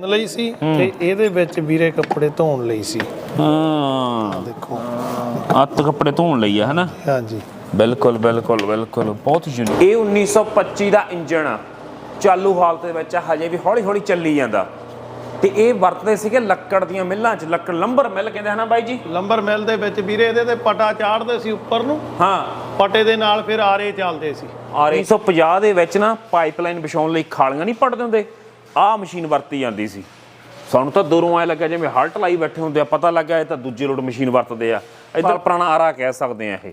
ਲਈ ਸੀ ਤੇ ਇਹਦੇ ਵਿੱਚ ਵੀਰੇ ਕੱਪੜੇ ਧੋਣ ਲਈ ਸੀ। ਹਾਂ। ਦੇਖੋ। ਅੱਤ ਕੱਪੜੇ ਧੋਣ ਲਈ ਆ ਹਨਾ? ਹਾਂਜੀ। ਬਿਲਕੁਲ ਬਿਲਕੁਲ ਬਿਲਕੁਲ। ਬਹੁਤ ਯੂਨੀਕ ਇਹ 1925 ਦਾ ਇੰਜਣ ਆ। ਚਾਲੂ ਹਾਲਤ ਦੇ ਵਿੱਚ ਆ, ਹਜੇ ਵੀ ਹੌਲੀ ਹੌਲੀ ਚੱਲੀ ਜਾਂਦਾ। ਤੇ ਇਹ ਵਰਤਦੇ ਸੀਗੇ ਲੱਕੜ ਦੀਆਂ ਮਿੱਲਾਂ 'ਚ। ਲੱਕੜ ਲੰਬਰ ਮਿੱਲ ਕਹਿੰਦੇ ਹਨਾ ਬਾਈ ਜੀ? ਲੰਬਰ ਮਿਲ ਦੇ ਵਿੱਚ ਵੀਰੇ ਇਹਦੇ ਤੇ ਪਟਾ ਚਾੜਦੇ ਸੀ ਉੱਪਰ ਨੂੰ। ਹਾਂ। ਪਟੇ ਦੇ ਨਾਲ ਫਿਰ ਆਰੇ ਚੱਲਦੇ ਸੀ। ਔਰ 1950 ਦੇ ਵਿੱਚ ਨਾ ਪਾਈਪਲਾਈਨ ਵਿਛਾਉਣ ਲਈ ਖਾਲੀਆਂ ਨਹੀਂ ਪੜਦੇ ਹੁੰਦੇ। ਆਹ ਮਸ਼ੀਨ ਵਰਤੀ ਜਾਂਦੀ ਸੀ। ਸਾਨੂੰ ਤਾਂ ਦੂਰੋਂ ਐ ਲੱਗਾ ਜਿਵੇਂ ਹਲਟ ਲਾਈ ਬੈਠੇ ਹੁੰਦੇ ਆ ਪਤਾ ਲੱਗਾ ਇਹ ਤਾਂ ਦੂਜੇ ਲੋਟ ਮਸ਼ੀਨ ਵਰਤਦੇ ਆ। ਇਧਰ ਪੁਰਾਣਾ ਆਰਾ ਕਹਿ ਸਕਦੇ ਆ ਇਹ।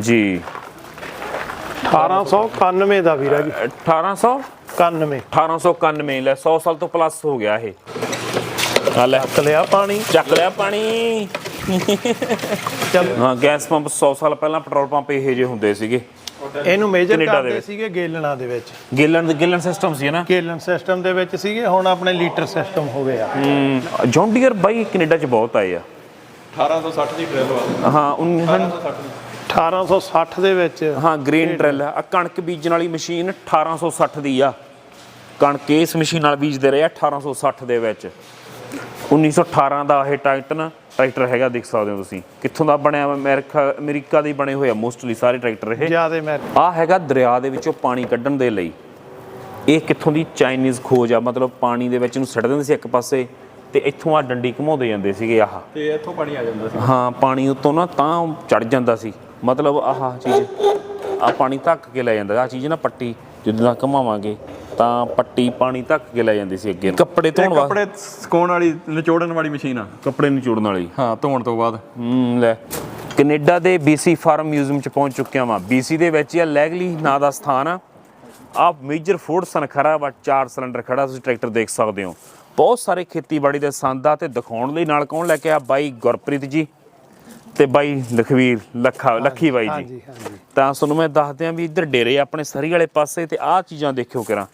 ਜੀ। 1891 ਦਾ ਵੀਰਾ ਜੀ। 1800 91 1891 ਲੈ 100 ਸਾਲ ਤੋਂ ਪਲੱਸ ਹੋ ਗਿਆ ਇਹ। ਆ ਲੈ। ਲਿਆ ਪਾਣੀ। ਚੱਕ ਲਿਆ ਪਾਣੀ। ਚੱਲ। ਹਾਂ ਗੈਸ ਪੰਪ 100 ਸਾਲ ਪਹਿਲਾਂ ਪੈਟਰੋਲ ਪੰਪ ਇਹੋ ਜਿਹੇ ਹੁੰਦੇ ਸੀਗੇ। ਇਹਨੂੰ ਮੇਜਰ ਕੈਨੇਡਾ ਦੇ ਕਰਦੇ ਵਿੱਚ। ਸੀਗੇ ਗੇਲਣਾ ਦੇ ਵਿੱਚ। ਗਿਲਨ ਗਿਲਨ ਸਿਸਟਮ ਸੀ ਨਾ? ਗੇਲਨ ਸਿਸਟਮ ਦੇ ਵਿੱਚ ਸੀਗੇ ਹੁਣ ਆਪਣੇ ਲੀਟਰ ਸਿਸਟਮ ਹੋ ਗਿਆ। ਜੌਂਡੀਅਰ ਬਾਈ ਕੈਨੇਡਾ ਚ ਬਹੁਤ ਆਏ ਆ। 1860 ਦੀ ਡਰਿਲ ਵਾ ਹਾਂ ਉਨ- ਹਾਂ 1860 ਦੇ। ਵਿੱਚ। ਹਾਂ ਗ੍ਰੇਨ ਡਰਿਲ ਆ। ਕਣਕ ਬੀਜਣ ਵਾਲੀ ਮਸ਼ੀਨ 1860 ਦੀ ਆ। ਕਣਕ ਇਸ ਮਸ਼ੀਨ ਨਾਲ ਬੀਜਦੇ ਰਹੇ ਆ 1860 ਦੇ ਵਿੱਚ। 1918 ਦਾ ਇਹ ਟਾਈਟਨ ਟਰੈਕਟਰ ਹੈਗਾ ਦੇਖ ਸਕਦੇ ਹੋ ਤੁਸੀਂ। ਕਿੱਥੋਂ ਦਾ ਬਣਿਆ? ਅਮਰੀਕਾ ਅਮਰੀਕਾ ਦੇ ਬਣੇ ਹੋਏ ਆ ਮੋਸਟਲੀ ਸਾਰੇ ਟਰੈਕਟਰ ਇਹ। ਜਿਆਦੇ ਮੈਂ ਆ ਹੈਗਾ ਦਰਿਆ ਦੇ ਵਿੱਚੋਂ ਪਾਣੀ ਕੱਢਣ ਦੇ ਲਈ। ਇਹ ਕਿੱਥੋਂ ਦੀ ਚਾਈਨੀਜ਼ ਖੋਜ ਆ? ਮਤਲਬ ਪਾਣੀ ਦੇ ਵਿੱਚ ਨੂੰ ਸੱਟ ਦਿੰਦੇ ਸੀ ਇੱਕ ਪਾਸੇ ਤੇ ਇੱਥੋਂ ਆ ਡੰਡੀ ਘਮਾਉਂਦੇ ਜਾਂਦੇ ਸੀਗੇ ਆਹ। ਤੇ ਇੱਥੋਂ ਪਾਣੀ ਆ ਜਾਂਦਾ ਸੀ। ਹਾਂ ਪਾਣੀ ਉਤੋਂ ਨਾ ਤਾਂ ਚੜ ਜਾਂਦਾ ਸੀ। ਮਤਲਬ ਆਹ ਚੀਜ਼ ਆ ਪਾਣੀ ਧੱਕ ਕੇ ਲੈ ਜਾਂਦਾ ਆ ਚੀਜ਼ ਨਾ ਪੱਟੀ ਜਦੋਂ ਘਮਾਵਾਂਗੇ। ਤਾਂ ਪੱਟੀ ਪਾਣੀ ਧੱਕ ਕੇ ਲੈ ਜਾਂਦੀ ਸੀ ਅੱਗੇ ਕੱਪੜੇ ਧੋਣ ਵਾਸਤੇ ਕੱਪੜੇ ਸੁਕਾਉਣ ਵਾਲੀ ਨਿਚੋੜਨ ਵਾਲੀ ਮਸ਼ੀਨ ਆ। ਕੱਪੜੇ ਨਿਚੋੜਨ ਵਾਲੀ। ਹਾਂ ਧੋਣ ਤੋਂ ਬਾਅਦ। ਹੂੰ ਲੈ। ਕੈਨੇਡਾ ਦੇ BC ਫਾਰਮ ਮਿਊਜ਼ੀਅਮ ਚ ਪਹੁੰਚ ਚੁੱਕਿਆ ਵਾਂ। BC ਦੇ ਵਿੱਚ ਹੀ ਆ ਲੈਗਲੀ ਨਾਂ ਦਾ ਸਥਾਨ ਆ। ਆ ਮੇਜਰ ਫੋਰਡਸਨ ਖੜਾ ਵਾ ਚਾਰ ਸਿਲੰਡਰ ਖੜਾ ਤੁਸੀਂ ਟਰੈਕਟਰ ਦੇਖ ਸਕਦੇ ਹੋ। ਬਹੁਤ ਸਾਰੇ ਖੇਤੀਬਾੜੀ ਦੇ ਸੰਦ ਆ ਤੇ ਦਿਖਾਉਣ ਲਈ ਨਾਲ ਕੌਣ ਲੈ ਕੇ ਆ? ਬਾਈ ਗੁਰਪ੍ਰੀਤ ਜੀ। ਤੇ ਬਾਈ ਲਖਵੀਰ ਲੱਖਾ ਲੱਖੀ ਬਾਈ ਜੀ। ਤਾਂ ਤੁਹਾਨੂੰ ਮੈਂ ਦੱਸਦਿਆਂ ਵੀ ਇੱਧਰ ਡੇਰੇ ਆਪਣੇ ਸਰੀ ਵਾਲੇ ਪਾਸੇ ਤੇ ਆਹ ਚੀਜ਼ਾਂ ਦੇਖਿਓ ਕਰਾਂ।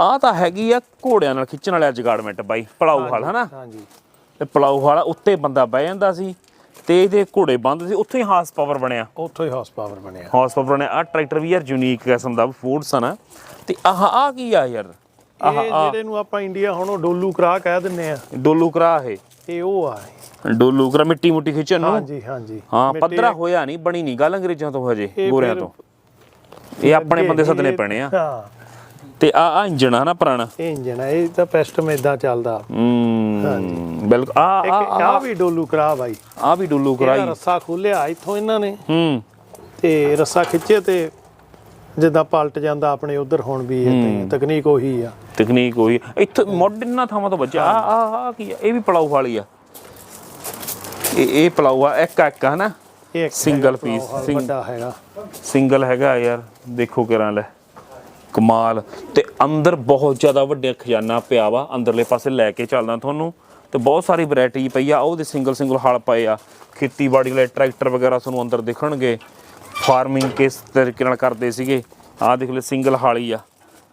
ਆਹ ਤਾਂ ਹੈਗੀ ਆ ਘੋੜਿਆਂ ਨਾਲ ਖਿੱਚਣ ਵਾਲਾ ਜਗਾੜਮੈਂਟ ਬਾਈ ਪਲਾਊ ਹਾਲ ਹਨਾ? ਹਾਂਜੀ। ਤੇ ਪਲਾਊ ਵਾਲਾ ਉੱਤੇ ਬੰਦਾ ਬਹਿ ਜਾਂਦਾ ਸੀ ਤੇ ਇਹਦੇ ਘੋੜੇ ਬੰਦ ਸੀ ਉੱਥੇ ਹੀ ਹਾਰਸ ਪਾਵਰ ਬਣਿਆ। ਉੱਥੋਂ ਹੀ ਹਾਰਸ ਪਾਵਰ ਬਣਿਆ। ਹਾਰਸ ਪਾਵਰ ਬਣਿਆ ਆ ਟਰੈਕਟਰ ਵੀ ਯਾਰ ਯੂਨੀਕ ਕਿਸਮ ਦਾ ਫੋਰਡਸਨ ਆ ਤੇ ਆਹ ਆ ਕੀ ਆ ਯਾਰ? ਇਹ ਜਿਹੜੇ ਨੂੰ ਆਪਾਂ ਇੰਡੀਆ ਹੁਣ ਡੋਲੂ ਕਰਾ ਕਹਿ ਦਿੰਨੇ ਆ। ਡੋਲੂ ਕਰਾ ਇਹ। ਇਹ ਉਹ ਆ। ਡੋਲੂ ਕਰਾ ਮਿੱਟੀ ਮੁੱਟੀ ਖਿੱਚਣ ਨੂੰ? ਹਾਂਜੀ ਹਾਂਜੀ। ਹਾਂ ਪੱਧਰਾ ਹੋਇਆ ਨਹੀਂ ਬਣੀ ਨਹੀਂ ਗੱਲ ਅੰਗਰੇਜ਼ਾਂ ਤੋਂ ਹਜੇ ਗੋਰਿਆਂ ਤੋਂ। ਇਹ ਆਪਣੇ ਬੰਦੇ ਇਹ- ਪੈਣੇ ਆ। ਹਾਂ। ਤੇ ਆ ਆ ਇੰਜਣ ਆ ਨਾ ਪੁਰਾਣਾ? ਇਹ ਇੰਜਨ ਆ ਇਹ ਤਾਂ ਪੈਸਟਮ ਇਦਾਂ ਚੱਲਦਾ। ਹੂੰ ਬਿਲਕੁਲ। ਆ ਆ ਆ ਵੀ ਡੋਲੂ ਕਰਾ ਬਾਈ। ਆ ਵੀ ਡੋਲੂ ਕਰਾਈ। ਰੱਸਾ ਖੋਲਿਆ ਇੱਥੋਂ ਇਹਨਾਂ ਨੇ। ਹੂੰ। ਤੇ ਰੱਸਾ ਖਿੱਚੇ ਤੇ ਜਿੱਦਾਂ ਪਲਟ ਜਾਂਦਾ ਆਪਣੇ ਉਧਰ ਹੁਣ ਵੀ ਏਦਾਂ ਹੀ। ਆ, ਤਕਨੀਕ ਉਹੀ ਆ। ਤਕਨੀਕ ਹੋਈ ਇੱਥੇ ਮਾਡਰਨ ਥਾਵਾਂ ਤੋਂ ਬੱਚਾ ਆ ਆ ਆ ਕੀ ਆ? ਇਹ ਵੀ ਪਲਾਊ ਵਾਲੀ ਆ। ਇਹ ਇਹ ਪਲਾਊ ਆ। ਇੱਕ ਇੱਕ ਹਨਾ? ਇਹ ਪਲਾਓ, sing- ਵੱਡਾ ਹੈਗਾ। ਸਿੰਗਲ ਹੈਗਾ ਯਾਰ। ਦੇਖੋ ਕਿਰਾਂ ਲੈ। ਕਮਾਲ। ਤੇ ਅੰਦਰ ਬਹੁਤ ਜ਼ਿਆਦਾ ਵੱਡਾ ਖਜ਼ਾਨਾ ਪਿਆ ਵਾ। ਅੰਦਰਲੇ ਪਾਸੇ ਲੈ ਕੇ ਚੱਲਦਾ ਤੁਹਾਨੂੰ। ਤੇ ਬਹੁਤ ਸਾਰੀ ਵੈਰਾਈਟੀ ਪਈ ਆ। ਉਹਦੇ ਸਿੰਗਲ ਸਿੰਗਲ ਹਲ ਪਏ ਆ। ਖੇਤੀਬਾੜੀ ਵਾਲੇ ਟਰੈਕਟਰ ਵਗੈਰਾ ਤੁਹਾਨੂੰ ਅੰਦਰ ਦਿਖਣਗੇ। ਫਾਰਮਿੰਗ ਕਿਸ ਤਰੀਕੇ ਨਾਲ ਕਰਦੇ ਸੀਗੇ? ਆਹ ਦੇਖ ਲੈ ਸਿੰਗਲ ਹਾਲੀ ਆ।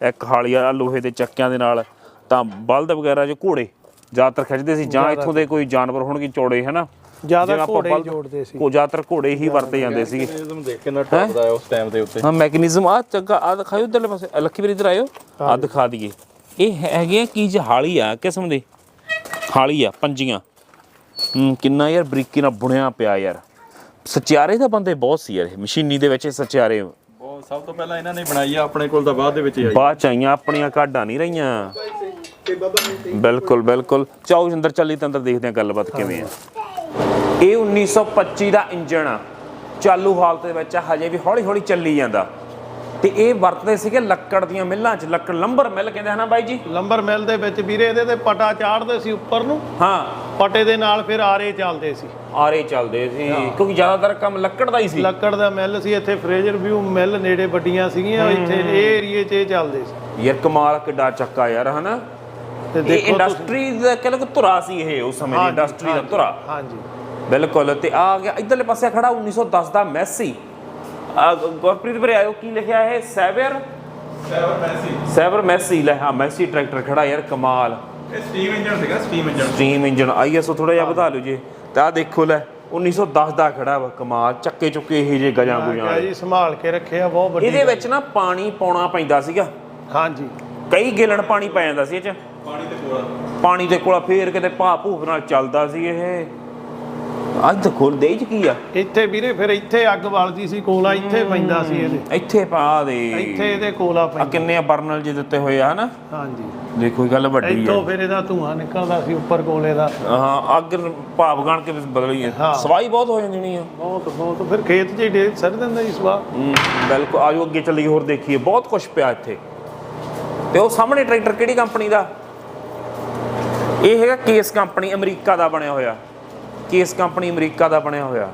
ਇੱਕ ਹਾਲੀ ਆ ਲੋਹੇ ਦੇ ਚੱਕਿਆਂ ਦੇ ਨਾਲ। ਤਾਂ ਬਲਦ ਵਗੈਰਾ ਜੋ ਘੋੜੇ ਜ਼ਿਆਦਾਤਰ ਖਿੱਚਦੇ ਸੀ ਜਾਂ ਇੱਥੋਂ ਦੇ ਕੋਈ ਜਾਨਵਰ ਹੋਣਗੇ ਚੌੜੇ ਹਨਾ? ਜ਼ਿਆਦਾ ਘੋੜੇ ਜੋੜਦੇ ਸੀ। ਕੋ ਜ਼ਿਆਦਾਤਰ ਘੋੜੇ ਹੀ ਵਰਤੇ ਜਾਂਦੇ ਸੀਗੇ। ਮੈਕੈਨਿਜ਼ਮ ਦੇਖ ਕਿੰਨਾ ਟੱਪਦਾ ਆ ਉਸ ਟਾਈਮ ਦੇ ਉੱਤੇ। ਹਾਂ ਮੈਕੈਨਿਜ਼ਮ ਆ ਚੰਗਾ ਆ ਦਿਖਾਇਓ ਉਧਰਲੇ ਪਾਸੇ। ਲੱਖੀ ਵੀਰ ਇਧਰ ਆਇਓ। ਆ ਦਿਖਾ ਦਈਏ। ਇਹ ਹੈਗੇ ਆ ਕੀ ਜਹਾਲੀ ਆ ਕਿਸਮ ਦੇ? ਹਾਲੀ ਆ ਪੰਜੀਆਂ। ਹੂੰ ਕਿੰਨਾ ਯਾਰ ਬਰੀਕੀ ਨਾਲ ਬੁਣਿਆ ਪਿਆ ਯਾਰ। ਸਚਿਆਰੇ ਦਾ ਬੰਦੇ ਬਹੁਤ ਸੀ ਯਾਰ ਇਹ ਮਸ਼ੀਨੀ ਦੇ ਵਿੱਚ ਇਹ ਸਚਿਆਰੇ। ਬਹੁਤ ਸਭ ਤੋਂ ਪਹਿਲਾਂ ਇਹਨਾਂ ਨੇ ਬਣਾਈ ਆ ਆਪਣੇ ਕੋਲ ਤਾਂ ਬਾਅਦ ਦੇ ਵਿੱਚ ਆਈ। ਬਾਅਦ ਚ ਆਈਆਂ ਆਪਣੀਆਂ ਕਾਢਾਂ ਨਹੀਂ ਰਹੀਆਂ। ਬਿਲਕੁਲ ਬਿਲਕੁਲ। ਚਾਓ ਅੰਦਰ ਚੱਲੀ ਤਾਂ ਅੰਦਰ ਦੇਖਦੇ ਆ ਗੱਲਬਾਤ ਕਿਵੇਂ ਆ। ਇਹ 1925 ਦਾ ਇੰਜਣ ਆ। ਚਾਲੂ ਹਾਲਤ ਦੇ ਵਿੱਚ ਆ, ਹਜੇ ਵੀ ਹੌਲੀ ਹੌਲੀ ਚੱਲੀ ਜਾਂਦਾ। ਤੇ ਇਹ ਵਰਤਦੇ ਸੀਗੇ ਲੱਕੜ ਦੀਆਂ ਮਿੱਲਾਂ 'ਚ ਲੱਕੜ ਲੰਬਰ ਮਿੱਲ ਕਹਿੰਦੇ ਹਨਾ ਬਾਈ ਜੀ? ਲੰਬਰ ਮਿਲ ਦੇ ਵਿੱਚ ਵੀਰੇ ਇਹਦੇ ਤੇ ਪਟਾ ਚਾੜਦੇ ਸੀ ਉੱਪਰ ਨੂੰ। ਹਾਂ। ਪਟੇ ਦੇ ਨਾਲ ਫਿਰ ਆਰੇ ਚੱਲਦੇ ਸੀ। ਆਰੇ ਚੱਲਦੇ ਸੀ ਕਿਉਂਕਿ ਜ਼ਿਆਦਾਤਰ ਕੰਮ ਲੱਕੜ ਦਾ ਹੀ ਸੀ। ਲੱਕੜ ਦਾ ਮਿੱਲ ਸੀ ਇੱਥੇ ਫਰੇਜ਼ਰ ਵਿਊ ਮਿੱਲ ਨੇੜੇ ਵੱਡੀਆਂ ਸੀਗੀਆਂ ਇੱਥੇ ਇਹ ਏਰੀਏ 'ਚ ਇਹ ਚੱਲਦੇ ਸੀ। ਯਾਰ ਕਮਾਲ ਕਿੱਡਾ ਚੱਕਾ ਯਾਰ ਹਨਾ? ਤੇ ਦੇਖੋ ਇੰਡਸਟਰੀ ਦਾ ਕਹਿੰਦੇ ਧੁਰਾ ਸੀ ਇਹ ਉਸ ਸਮੇਂ ਦੀ ਇੰਡਸਟਰੀ ਦਾ ਧੁਰਾ। ਹਾਂਜੀ। ਬਿਲਕੁਲ ਤੇ ਆ ਗਿਆ ਇਧਰਲੇ ਪਾਸੇ ਖੜਾ 1910 ਦਾ ਮੈਸੀ। ਗੁਰਪ੍ਰੀਤ ਵੀਰੇ ਆਇਓ ਕੀ ਲਿਖਿਆ ਹੈ ਸੈਵਰ ਸੈਵਰ ਮੈਸੀ ਸੈਵਰ ਮੈਸੀ ਲੈ ਹਾਂ ਮੈਸੀ ਟਰੈਕਟਰ ਖੜਾ ਯਾਰ ਕਮਾਲ। ਇਹ ਸਟੀਮ ਇੰਜਨ ਸੀਗਾ steam engine steam engine ISO ਥੋੜਾ ਜਿਹਾ ਵਧਾ ਲਿਓ ਜੀ। ਤੇ ਆ ਦੇਖੋ ਲੈ 1910 ਦਾ ਖੜਾ ਵਾ ਕਮਾਲ ਚੱਕੇ ਚੁੱਕੇ ਇਹ ਜੇ ਗਜਾਂ ਗੁਜਾਂ। ਜੀ ਸੰਭਾਲ ਕੇ ਰੱਖਿਆ ਬਹੁਤ ਵੱਡੀ ਇਹਦੇ ਵਿੱਚ ਨਾ ਪਾਣੀ ਪਾਉਣਾ ਪੈਂਦਾ ਸੀਗਾ। ਹਾਂਜੀ। ਕਈ ਗੇਲਣ ਪਾਣੀ ਪੈ ਜਾਂਦਾ ਸੀ ਇਹ ਚ। ਪਾਣੀ ਤੇ ਕੋਲ ਪਾਣੀ ਦੇ ਕੋਲ ਫੇਰ ਕਿਤੇ ਭਾ ਭੂਫ ਨਾਲ ਚੱਲਦਾ ਸੀ ਇਹ। ਅੱਜ ਤਾਂ ਖੋਲ ਦੇ ਚ ਕੀ ਆ? ਇੱਥੇ ਵੀਰੇ ਫਿਰ ਇੱਥੇ ਅੱਗ ਬਲਦੀ ਸੀ ਕੋਲਾ ਇੱਥੇ ਪੈਂਦਾ ਸੀ ਇਹਦੇ। ਇੱਥੇ ਪਾ ਦੇ। ਇੱਥੇ ਇਹਦੇ ਕੋਲਾ ਆ ਪੈਂਦਾ ਕਿੰਨੇ ਆ ਬਰਨਲ ਜੇ ਦਿੱਤੇ ਹੋਏ ਆ ਹਨਾ? ਹਾਂਜੀ। ਦੇਖੋ ਇਹ ਗੱਲ ਵੱਡੀ ਆ। ਇੱਥੋਂ ਫਿਰ ਇਹਦਾ ਧੂਆਂ ਨਿਕਲਦਾ ਸੀ ਉੱਪਰ ਕੋਲੇ ਦਾ। ਹਾਂ ਅੱਗ ਭਾਪ ਗਣ ਕੇ ਬਦਲੀ ਹੈ ਹਾਂ। ਸਵਾਈ ਬਹੁਤ ਹੋ ਜਾਂਦੀ ਨਹੀਂ ਆ। ਬਹੁਤ ਬਹੁਤ। ਫਿਰ ਖੇਤ 'ਚ ਹੀ ਡੇ ਸਰ ਦਿੰਦਾ ਜੀ ਸਵਾ ਹਮ, ਬਿਲਕੁਲ। ਆਜੋ ਅੱਗੇ ਚੱਲੀਏ ਹੋਰ ਦੇਖੀਏ। ਬਹੁਤ ਕੁਝ ਪਿਆ ਇੱਥੇ। ਤੇ ਉਹ ਸਾਹਮਣੇ ਟਰੈਕਟਰ ਕਿਹੜੀ ਕੰਪਨੀ ਦਾ? ਇਹ ਹੈਗਾ ਕੇਸ ਕੰਪਨੀ ਅਮਰੀਕਾ ਦਾ ਬਣਿਆ ਹੋਇਆ। ਕੇਸ ਕੰਪਨੀ ਅਮਰੀਕਾ ਦਾ ਬਣਿਆ ਹੋਇਆ?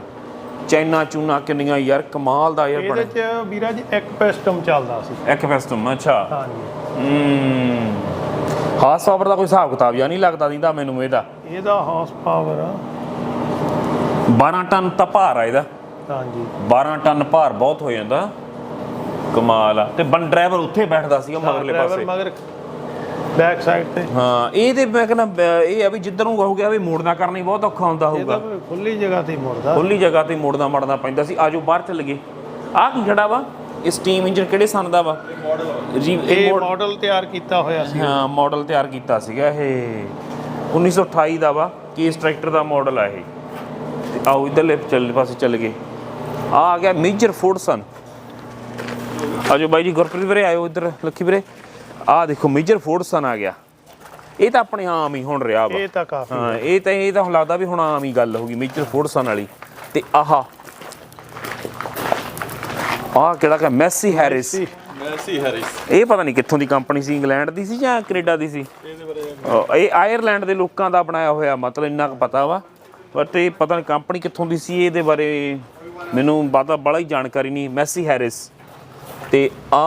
ਚਾਈਨਾ ਚੂਨਾ ਕਿੰਨੀਆਂ ਯਾਰ ਕਮਾਲ ਦਾ ਯਾਰ ਇਹਦੇ ਬਣਿਆ 'ਚ ਵੀਰਾ ਜੀ ਇੱਕ ਪਿਸਟਮ ਚੱਲਦਾ ਸੀ। ਇੱਕ ਪਿਸਟਮ ਅੱਛਾ। ਹਾਂਜੀ। ਹਮ ਹਾਸ ਪਾਵਰ ਦਾ ਕੋਈ ਹਿਸਾਬ ਕਿਤਾਬ ਜਾਂ ਨਹੀਂ ਲੱਗਦਾ ਦਿੰਦਾ ਮੈਨੂੰ ਇਹਦਾ। ਇਹਦਾ ਹਾਰਸ ਪਾਵਰ 12 ਟਨ ਤਾਂ ਭਾਰ ਆ ਇਹਦਾ। ਹਾਂਜੀ। 12 ਟਨ ਭਾਰ ਬਹੁਤ ਹੋ ਜਾਂਦਾ। ਕਮਾਲ ਆ। ਤੇ ਬਨ ਡਰਾਈਵਰ ਉੱਥੇ ਬੈਠਦਾ ਸੀਗਾ ਮਗਰਲੇ ਡਰਾਈਵਰ ਪਾਸੇ। ਮਗਰ ਬੈਕ ਸਾਈਡ ਤੇ? ਹਾਂ ਇਹ ਤੇ ਮੈਂ ਕਹਿੰਦਾ ਇਹ ਆ ਵੀ ਜਿੱਧਰ ਨੂੰ ਹੋ ਗਿਆ ਵੀ ਮੋੜਨਾ ਕਰਨਾ ਬਹੁਤ ਔਖਾ ਹੁੰਦਾ ਹੋਊਗਾ। ਖੁੱਲੀ ਜਗ੍ਹਾ ਤੇ ਮੁੜਦਾ। ਖੁੱਲੀ ਜਗ੍ਹਾ ਤੇ ਮੋੜਨਾ ਮੜਨਾ ਪੈਂਦਾ ਸੀ। ਆਜੋ ਬਾਹਰ ਚੱਲ ਗਏ। ਆਹ ਕੀ ਖੜਾ ਵਾ? ਇਹ ਸਟੀਮ ਇੰਜਨ ਕਿਹੜੇ ਸਨ ਦਾ ਵਾ? ਜੀ ਇਹ ਇਹ ਮੋਡ- ਮਾਡਲ ਤਿਆਰ ਕੀਤਾ ਹੋਇਆ ਸੀ। ਹਾਂ ਮਾਡਲ ਤਿਆਰ ਕੀਤਾ ਸੀਗਾ ਇਹ। 1928 ਦਾ ਵਾ। ਕੇਸ ਟਰੈਕਟਰ ਦਾ ਮਾਡਲ ਆ ਇਹ। ਆਓ ਇਧਰਲੇ ਚੱਲ ਪਾਸੇ ਚੱਲ ਗਏ। ਆ ਆ ਗਿਆ ਮੇਜਰ ਫੋਰਡਸਨ ਆਜੋ ਬਾਈ ਜੀ ਗੁਰਪ੍ਰੀਤ ਵੀਰੇ ਆਇਓ ਇੱਧਰ ਲੱਖੀ ਵੀਰੇ। ਆ ਦੇਖੋ ਮੇਜਰ ਫੋਰਡਸਨ ਆ ਗਿਆ। ਇਹ ਤਾਂ ਆਪਣੇ ਆਮ ਹੀ ਹੁਣ ਰਿਹਾ ਵਾ। ਇਹ ਤਾਂ ਕਾਫੀ ਹਾਂ ਇਹ ਤਾਂ ਇਹ ਤਾਂ ਹੁਣ ਲੱਗਦਾ ਵੀ ਹੁਣ ਆਮ ਹੀ ਗੱਲ ਹੋ ਗਈ ਮੇਜਰ ਫੋਰਡਸਨ ਵਾਲੀ। ਤੇ ਆਹਾ। ਆਹ ਕਿਹੜਾ ਕਿ ਮੈਸੀ ਹੈਰਿਸ ਮੈਸੀ ਹੈਰਿਸ ਇਹ ਪਤਾ ਨਹੀਂ ਕਿੱਥੋਂ ਦੀ ਕੰਪਨੀ ਸੀ ਇੰਗਲੈਂਡ ਦੀ ਸੀ ਜਾਂ ਕੈਨੇਡਾ ਦੀ ਸੀ? ਇਹਦੇ ਬਾਰੇ ਅਹ ਇਹ ਆਇਰਲੈਂਡ ਦੇ ਲੋਕਾਂ ਦਾ ਬਣਾਇਆ ਹੋਇਆ ਮਤਲਬ ਇੰਨਾ ਕੁ ਪਤਾ ਵਾ। ਬਟ ਇਹ ਪਤਾ ਨਹੀਂ ਕੰਪਨੀ ਕਿੱਥੋਂ ਦੀ ਸੀ ਇਹਦੇ ਬਾਰੇ ਮੈਨੂੰ ਬਾਤਾ ਬੜਾ ਹੀ ਜਾਣਕਾਰੀ ਨਹੀਂ। ਮੈਸੀ ਹੈਰਿਸ ਤੇ ਆ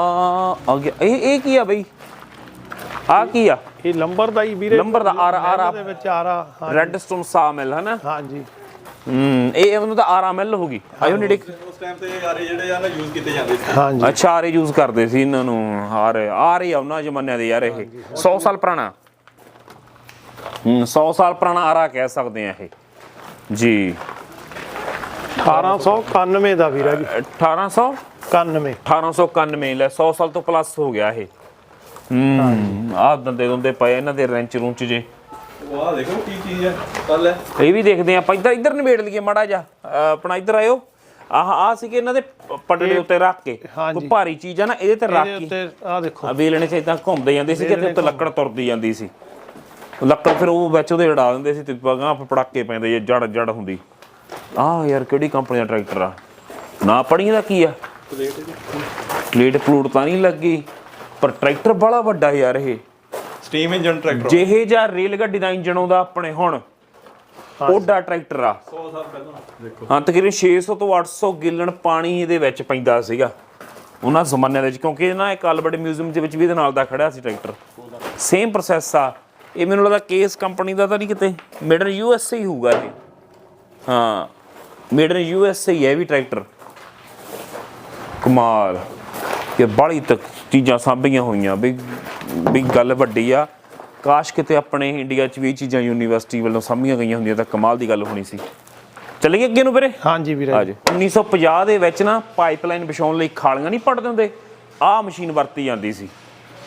ਆ ਗਿਆ ਇਹ ਇਹ ਕੀ ਆ ਬਈ? ਆ ਕੀ ਆ? ਇਹ ਲੰਬਰ ਦਾ ਹੀ ਵੀਰੇ। ਲੰਬਰ ਦਾ ਆਰ ਆਰ। ਇਹਦੇ ਵਿੱਚ ਆਰਾ ਹਾਂ- ਰੈਡਸਟੋਨ ਸਾਮਿਲ ਹੈ ਨਾ? ਹਾਂਜੀ। ਹੂੰ ਇਹ ਉਹਨਾਂ ਦਾ ਆਰਐਮਐਲ ਹੋਗੀ ਆਇਓ ਨੇੜੇ ਉਸ ਟਾਈਮ ਤੇ ਯਾਰੇ ਜਿਹੜੇ ਆ ਨਾ ਯੂਜ਼ ਕੀਤੇ ਜਾਂਦੇ ਸੀ। ਹਾਂਜੀ। ਅੱਛਾ ਆਰੇ ਯੂਜ਼ ਕਰਦੇ ਸੀ ਇਹਨਾਂ ਨੂੰ ਆਰੇ। ਆਰੇ ਆ ਉਹਨਾਂ ਜ਼ਮਾਨਿਆਂ ਦੇ ਯਾਰ ਇਹ। 100 ਸਾਲ ਪੁਰਾਣਾ। ਹੂੰ 100 ਸਾਲ ਪੁਰਾਣਾ ਆਰਾ ਕਹਿ ਸਕਦੇ ਆ ਇਹ। ਜੀ। 1891 ਦਾ ਵੀਰਾ ਜੀ। 1800 91 1891 ਲੈ 100 ਸਾਲ ਤੋਂ ਪਲੱਸ ਹੋ ਗਿਆ ਇਹ। ਹੂੰ ਆਹ ਦੰਦੇ ਦੁੰਦੇ ਪਏ ਇਹਨਾਂ ਦੇ ਰੈਂਚ ਰੂੰਚ ਜੇ। ਆ ਦੇਖੋ ਕੀ ਚੀਜ਼ ਹੈ ਕੱਲ ਹੈ। ਇਹ ਵੀ ਦੇਖਦੇ ਆਪਾਂ ਇੱਧਰ ਇੱਧਰ ਨਿਬੇੜ ਲਈਏ ਮਾੜਾ ਜਾ ਆਪਣਾ ਇੱਧਰ ਆਇਓ। ਆਹ ਆ ਸੀ ਕਿ ਇਹਨਾਂ ਦੇ ਪੱਟੜੇ ਉੱਤੇ ਰੱਖ ਕੇ। ਕੋਈ ਭਾਰੀ ਚੀਜ਼ ਆ ਨਾ ਇਹਦੇ ਤੇ ਰੱਖ ਇਹਦੇ ਕੇ। ਉੱਤੇ ਆ ਦੇਖੋ। ਆ ਵੇਲਣੇ ਚ ਇਦਾਂ ਘੁੰਮਦੇ ਜਾਂਦੇ ਸੀ ਕਿ ਤੇ ਉੱਤੇ ਲੱਕੜ ਤੁਰਦੀ ਜਾਂਦੀ ਸੀ। ਲੱਕੜ ਫਿਰ ਉਹ ਵਿੱਚ ਉਹਦੇ ਉਡਾ ਦਿੰਦੇ ਸੀ ਤੇ ਪਗਾਂ ਪੜਾਕੇ ਪੈਂਦੇ ਜੇ ਜੜ ਜੜ ਹੁੰਦੀ। ਆਹ ਯਾਰ ਕਿਹੜੀ ਕੰਪਨੀ ਦਾ ਟਰੈਕਟਰ ਆ? ਨਾ ਪੜੀ ਦਾ ਕੀ ਆ? ਪਲੇਟ ਪਲੂਟ ਤਾਂ ਨਹੀਂ ਲੱਗੀ। ਪਰ ਟਰੈਕਟਰ ਬੜਾ ਵੱਡਾ ਯਾਰ ਇਹ। Steam engine tractor. ਜਿਹੇ ਜਾਂ ਰੇਲ ਗੱਡੀ ਦਾ ਇੰਜਣ ਆਉਂਦਾ ਆਪਣੇ ਹੁਣ ਓਡਾ ਟਰੈਕਟਰ ਆ। 100 ਸਾਲ ਪਹਿਲਾਂ। ਦੇਖੋ। ਹਾਂ ਤਕਰੀਬਨ 600 ਤੋਂ 800 ਗਿੱਲਣ ਪਾਣੀ ਇਹਦੇ ਵਿੱਚ ਪੈਂਦਾ ਸੀਗਾ। ਉਹਨਾਂ ਜ਼ਮਾਨਿਆਂ ਦੇ ਵਿੱਚ ਕਿਉਂਕਿ ਇਹ ਨਾ ਇੱਕ ਅਲਬਰਟ ਮਿਊਜ਼ੀਅਮ ਦੇ ਵਿੱਚ ਵੀ ਇਹਦੇ ਨਾਲ ਦਾ ਖੜਿਆ ਸੀ ਟਰੈਕਟਰ। ਸੇਮ ਪ੍ਰੋਸੈਸ ਆ। ਇਹ ਮੈਨੂੰ ਲੱਗਦਾ ਕੇਸ ਕੰਪਨੀ ਦਾ ਤਾਂ ਨਹੀਂ ਕਿਤੇ made in U S A ਹੋਊਗਾ ਇਹ। ਹਾਂ made in U S A ਹੈ ਇਹ ਵੀ ਟਰੈਕਟਰ। ਕਮਾਲ। ਕਿ ਬੜੀ ਤੱਕ ਚੀਜ਼ਾਂ ਸਾਂਭੀਆਂ ਹੋਈਆਂ ਵੀ ਵੀ ਗੱਲ ਵੱਡੀ ਆ। ਕਾਸ਼ ਕਿਤੇ ਆਪਣੇ ਇੰਡੀਆ 'ਚ ਵੀ ਇਹ ਚੀਜ਼ਾਂ ਯੂਨੀਵਰਸਿਟੀ ਵੱਲੋਂ ਸਾਂਭੀਆਂ ਗਈਆਂ ਹੁੰਦੀਆਂ ਤਾਂ ਕਮਾਲ ਦੀ ਗੱਲ ਹੋਣੀ ਸੀ। ਚੱਲੀਏ ਅੱਗੇ ਨੂੰ ਵੀਰੇ? ਹਾਂਜੀ ਵੀਰਾ। ਆ ਜਾ 1950 ਦੇ ਵਿੱਚ ਨਾ ਪਾਈਪਲਾਈਨ ਵਿਛਾਉਣ ਲਈ ਖਾਲੀਆਂ ਨਹੀਂ ਪੱਟ ਦਿੰਦੇ। ਆਹ ਮਸ਼ੀਨ ਵਰਤੀ ਜਾਂਦੀ ਸੀ।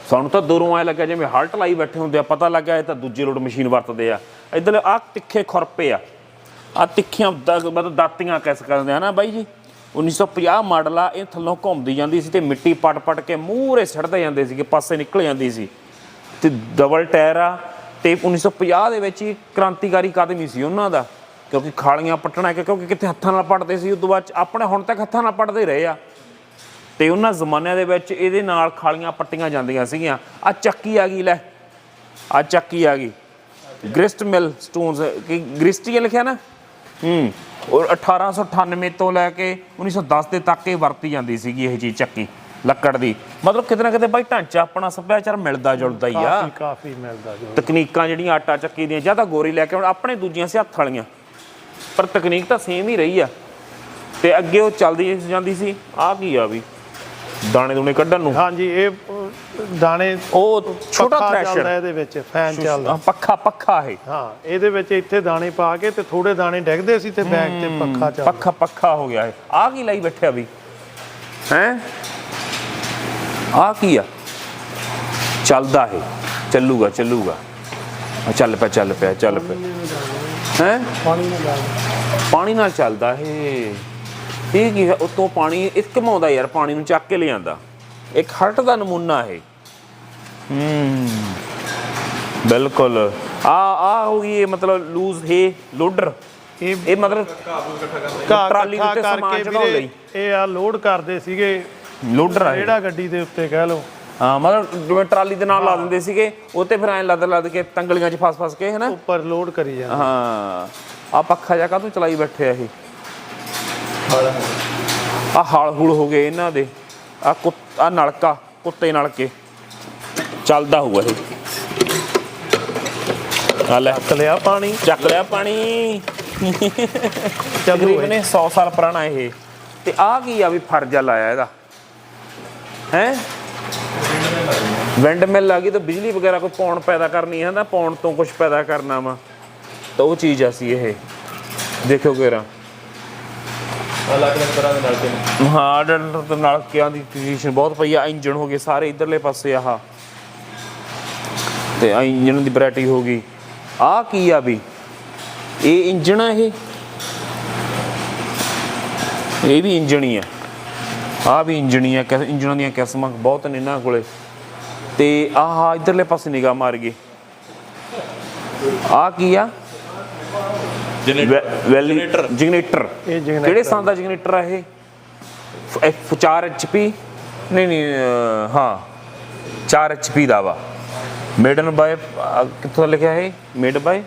ਸਾਨੂੰ ਤਾਂ ਦੂਰੋਂ ਐ ਲੱਗਾ ਜਿਵੇਂ ਹਲਟ ਲਾਈ ਬੈਠੇ ਹੁੰਦੇ ਆ ਪਤਾ ਲੱਗਾ ਇਹ ਤਾਂ ਦੂਜੇ ਲੋਡ ਮਸ਼ੀਨ ਵਰਤਦੇ ਆ। ਇਧਰ ਆਹ ਤਿੱਖੇ ਖੁਰਪੇ ਆ। ਆ ਤਿੱਖੀਆਂ ਦਾ- ਮਤਲਬ ਦਾਤੀਆਂ ਕਿਸ ਕਰਦੇ ਆ ਨਾ ਬਾਈ ਜੀ? 1950 ਮਾਡਲ ਆ, ਇਹ ਥੱਲੋਂ ਘੁੰਮਦੀ ਜਾਂਦੀ ਸੀ ਤੇ ਮਿੱਟੀ ਪਟ ਪਟ ਕੇ ਮੂਹਰੇ ਸੜਦੇ ਜਾਂਦੇ ਸੀ ਕਿ ਪਾਸੇ ਨਿਕਲ ਜਾਂਦੀ ਸੀ। ਤੇ ਡਬਲ ਟਾਇਰ ਆ, ਤੇ 1950 ਦੇ ਵਿੱਚ ਹੀ ਕ੍ਰਾਂਤੀਕਾਰੀ ਕਦਮ ਸੀ ਉਹਨਾਂ ਦਾ, ਕਿਉਂਕਿ ਖਾਲੀਆਂ ਪੱਟਣਾ ਕਿ- ਕਿਉਂਕਿ ਕਿੱਥੇ ਹੱਥਾਂ ਨਾਲ ਪੱਟਦੇ ਸੀ, ਉਦੋਂ ਬਾਅਦ 'ਚ ਆਪਣੇ ਹੁਣ ਤੱਕ ਹੱਥਾਂ ਨਾਲ ਪੱਟਦੇ ਰਹੇ ਆ। ਤੇ ਉਹਨਾਂ ਜ਼ਮਾਨਿਆਂ ਦੇ ਵਿੱਚ ਇਹਦੇ ਨਾਲ ਖਾਲੀਆਂ ਪੱਟੀਆਂ ਜਾਂਦੀਆਂ ਸੀਗੀਆਂ। ਆ ਚੱਕੀ ਆ ਗਈ, ਲੈ। ਆ ਚੱਕੀ ਆ ਗਈ। ਗ੍ਰਿਸਟ ਮਿਲ ਸਟੋਨਸ, ਕਿ ਗ੍ਰਿਸਟੀ ਲਿਖਿਆ ਨਾ? ਹੂੰ। ਔਰ 1898 ਤੋਂ ਲੈ ਕੇ 1910 ਦੇ ਤੱਕ ਇਹ ਵਰਤੀ ਜਾਂਦੀ ਸੀਗੀ ਇਹ ਚੀਜ਼ ਚੱਕੀ ਲੱਕੜ ਦੀ। ਮਤਲਬ ਕਿਤੇ ਨਾ ਕਿਤੇ ਬਾਈ ਢਾਂਚਾ ਆਪਣਾ ਸੱਭਿਆਚਾਰ ਮਿਲਦਾ ਜੁਲਦਾ ਹੀ ਆ। ਕਾਫੀ ਕਾਫੀ ਮਿਲਦਾ ਜੀ ਤਕਨੀਕਾਂ ਜਿਹੜੀਆਂ ਆਟਾ ਚੱਕੀ ਦੀਆਂ ਜਾਂ ਤਾਂ ਗੋਰੀ ਲੈ ਕੇ ਆਉਣ ਆਪਣੇ ਦੂਜੀਆਂ ਸੀ ਹੱਥ ਵਾਲੀਆਂ। ਪਰ ਤਕਨੀਕ ਤਾਂ ਸੇਮ ਹੀ ਰਹੀ ਆ। ਤੇ ਅੱਗੇ ਉਹ ਚੱਲਦੀ ਜਾਂਦੀ ਸੀ ਆਹ ਕੀ ਆ ਵੀ? ਦਾਣੇ ਦੂਣੇ ਕੱਢਣ ਨੂੰ। ਹਾਂਜੀ ਇਹ ਦਾਣੇ ਉਹ ਛੋਟਾ ਪੱਖਾ ਥ੍ਰੈਸ਼ਰ ਚੱਲਦਾ ਇਹਦੇ ਵਿੱਚ ਫੈਨ ਚੱਲਦਾ। ਪੱਖਾ ਪੱਖਾ ਹੈ ਹਾਂ ਇਹਦੇ ਵਿੱਚ ਇੱਥੇ ਦਾਣੇ ਪਾ ਕੇ ਤੇ ਥੋੜੇ ਦਾਣੇ ਡਿੱਗਦੇ ਸੀ ਤੇ ਬੈਗ ਤੇ ਪੱਖਾ ਚੱਲਦਾ। ਪੱਖਾ ਪੱਖਾ ਹੋ ਗਿਆ ਹੈ ਆ ਕੀ ਲਈ ਬੈਠਿਆ ਵੀ ਹੈ? ਆ ਕੀ ਆ? ਚੱਲਦਾ ਹੈ ਚੱਲੂਗਾ ਚੱਲੂਗਾ। ਆ ਚੱਲ ਪਿਆ ਚੱਲ ਪਿਆ ਚੱਲ ਪਿਆ। ਹੈ? ਪਾਣੀ ਨਾਲ ਜਾ ਪਾਣੀ ਨਾਲ ਚੱਲਦਾ ਇਹ। ਇਹ ਕੀ ਹੈ? ਉਤੋਂ ਪਾਣੀ ਇਸ ਘਮਾਉਂਦਾ ਯਾਰ ਪਾਣੀ ਨੂੰ ਚੱਕ ਕੇ ਲੈ ਜਾਂਦਾ ਇੱਕ ਹਰਟ ਦਾ ਨਮੂਨਾ ਹੈ ਹੂੰ। ਬਿਲਕੁਲ। ਆ ਆ ਹੋ ਗਈ ਇਹ ਮਤਲਬ ਲੂਜ਼ ਹੈ ਲੋਡਰ। ਇਹ ਇਹ ਮਤਲਬ ਘਾਹ ਟਰਾਲੀ ਉੱਤੇ ਸਮਾਨ ਚੜਾਉਣ ਲਈ। ਇਹ ਆ ਲੋਡ ਕਰਦੇ ਸੀਗੇ। ਲੋਡਰ ਆ। ਜਿਹੜਾ ਗੱਡੀ ਦੇ ਉੱਤੇ ਕਹਿ ਲਓ। ਹਾਂ ਮਤਲਬ ਜਿਵੇਂ ਟਰਾਲੀ ਦੇ ਨਾਲ ਲਾ ਦਿੰਦੇ ਸੀਗੇ ਉਹ ਤੇ ਫਿਰ ਐਂ ਲੱਦ ਲੱਦ ਕੇ ਤੰਗਲੀਆਂ 'ਚ ਫਸ ਫਸ ਕੇ ਹੈ ਨਾ ਉੱਪਰ ਲੋਡ ਕਰੀ ਜਾਂਦੇ। ਹਾਂ। ਆ ਪੱਖਾ ਜਾ ਤੂੰ ਚਲਾਈ ਬੈਠੇ ਆ ਇਹ? ਆ ਹਾਲ ਹੂਲ ਹੋ ਗਏ ਇਹਨਾਂ ਦੇ। ਆ ਆ ਨਲਕਾ ਕੁੱਤੇ ਨਲਕੇ। ਚੱਲਦਾ ਹੋਊਗਾ ਇਹ। ਆ ਲੈ। ਤਲਿਆ ਪਾਣੀ। ਚੱਕ ਲਿਆ ਪਾਣੀ। ਤਕਰੀਬਨ ਇਹ 100 ਸਾਲ ਪੁਰਾਣਾ ਇਹ। ਤੇ ਆ ਕੀ ਆ ਵੀ ਫਰਜ਼ਾ ਲਾਇਆ ਇਹਦਾ? ਹੈ? ਵਿੰਡ ਮਿਲ ਆ ਗਈ ਤਾਂ ਬਿਜਲੀ ਵਗੈਰਾ ਕੋਈ ਪੌਣ ਪੈਦਾ ਕਰਨੀ ਹੈ ਨਾ ਪੌਣ ਤੋਂ ਕੁਝ ਪੈਦਾ ਕਰਨਾ ਵਾ। ਤਾਂ ਉਹ ਚੀਜ਼ ਆ ਸੀ ਇਹ। ਦੇਖੋ ਕਿਰਾ ਅਲੱਗ ਅਲੱਗ ਤਰ੍ਹਾਂ ਦੇ ਨਲਕੇ ਨੇ ਹਾਂ ਡੰਡਰ ਤੇ ਨਲਕਿਆਂ ਦੀ ਪੋਜੀਸ਼ਨ ਬਹੁਤ ਪਈ ਆ ਇੰਜਨ ਹੋ ਗਏ ਸਾਰੇ ਇਧਰਲੇ ਪਾਸੇ ਆਹ। ਤੇ ਆ ਇੰਜਨ ਦੀ ਵੈਰਾਈਟੀ ਹੋ ਗਈ। ਆ ਕੀ ਆ ਵੀ? ਇਹ ਇੰਜਨ ਆ ਇਹ? ਇਹ ਵੀ ਇੰਜਨ ਹੀ ਆ। ਆ ਵੀ ਇੰਜਨ ਹੀ ਆ ਕਿ ਇੰਜਨਾਂ ਦੀਆਂ ਕਿਸਮਾਂ ਬਹੁਤ ਨੇ ਇਹਨਾਂ ਕੋਲੇ। ਤੇ ਆਹ ਇਧਰਲੇ ਪਾਸੇ ਨਿਗਾਹ ਮਾਰ ਗਏ। ਆ ਕੀ ਆ? Valley generator. ਕਿਹੜੇ ਸਾਲ ਦਾ ਜਨਰੇਟਰ ਆ ਇਹ? F 4 HP ਨਹੀਂ ਨਹੀਂ ਹਾਂ। 4 HP ਦਾ ਵਾ। ਮੇਡਨ ਬਾਏ ਕਿੱਥੋਂ ਲਿਖਿਆ ਹੈ ਮੇਡ ਬਾਏ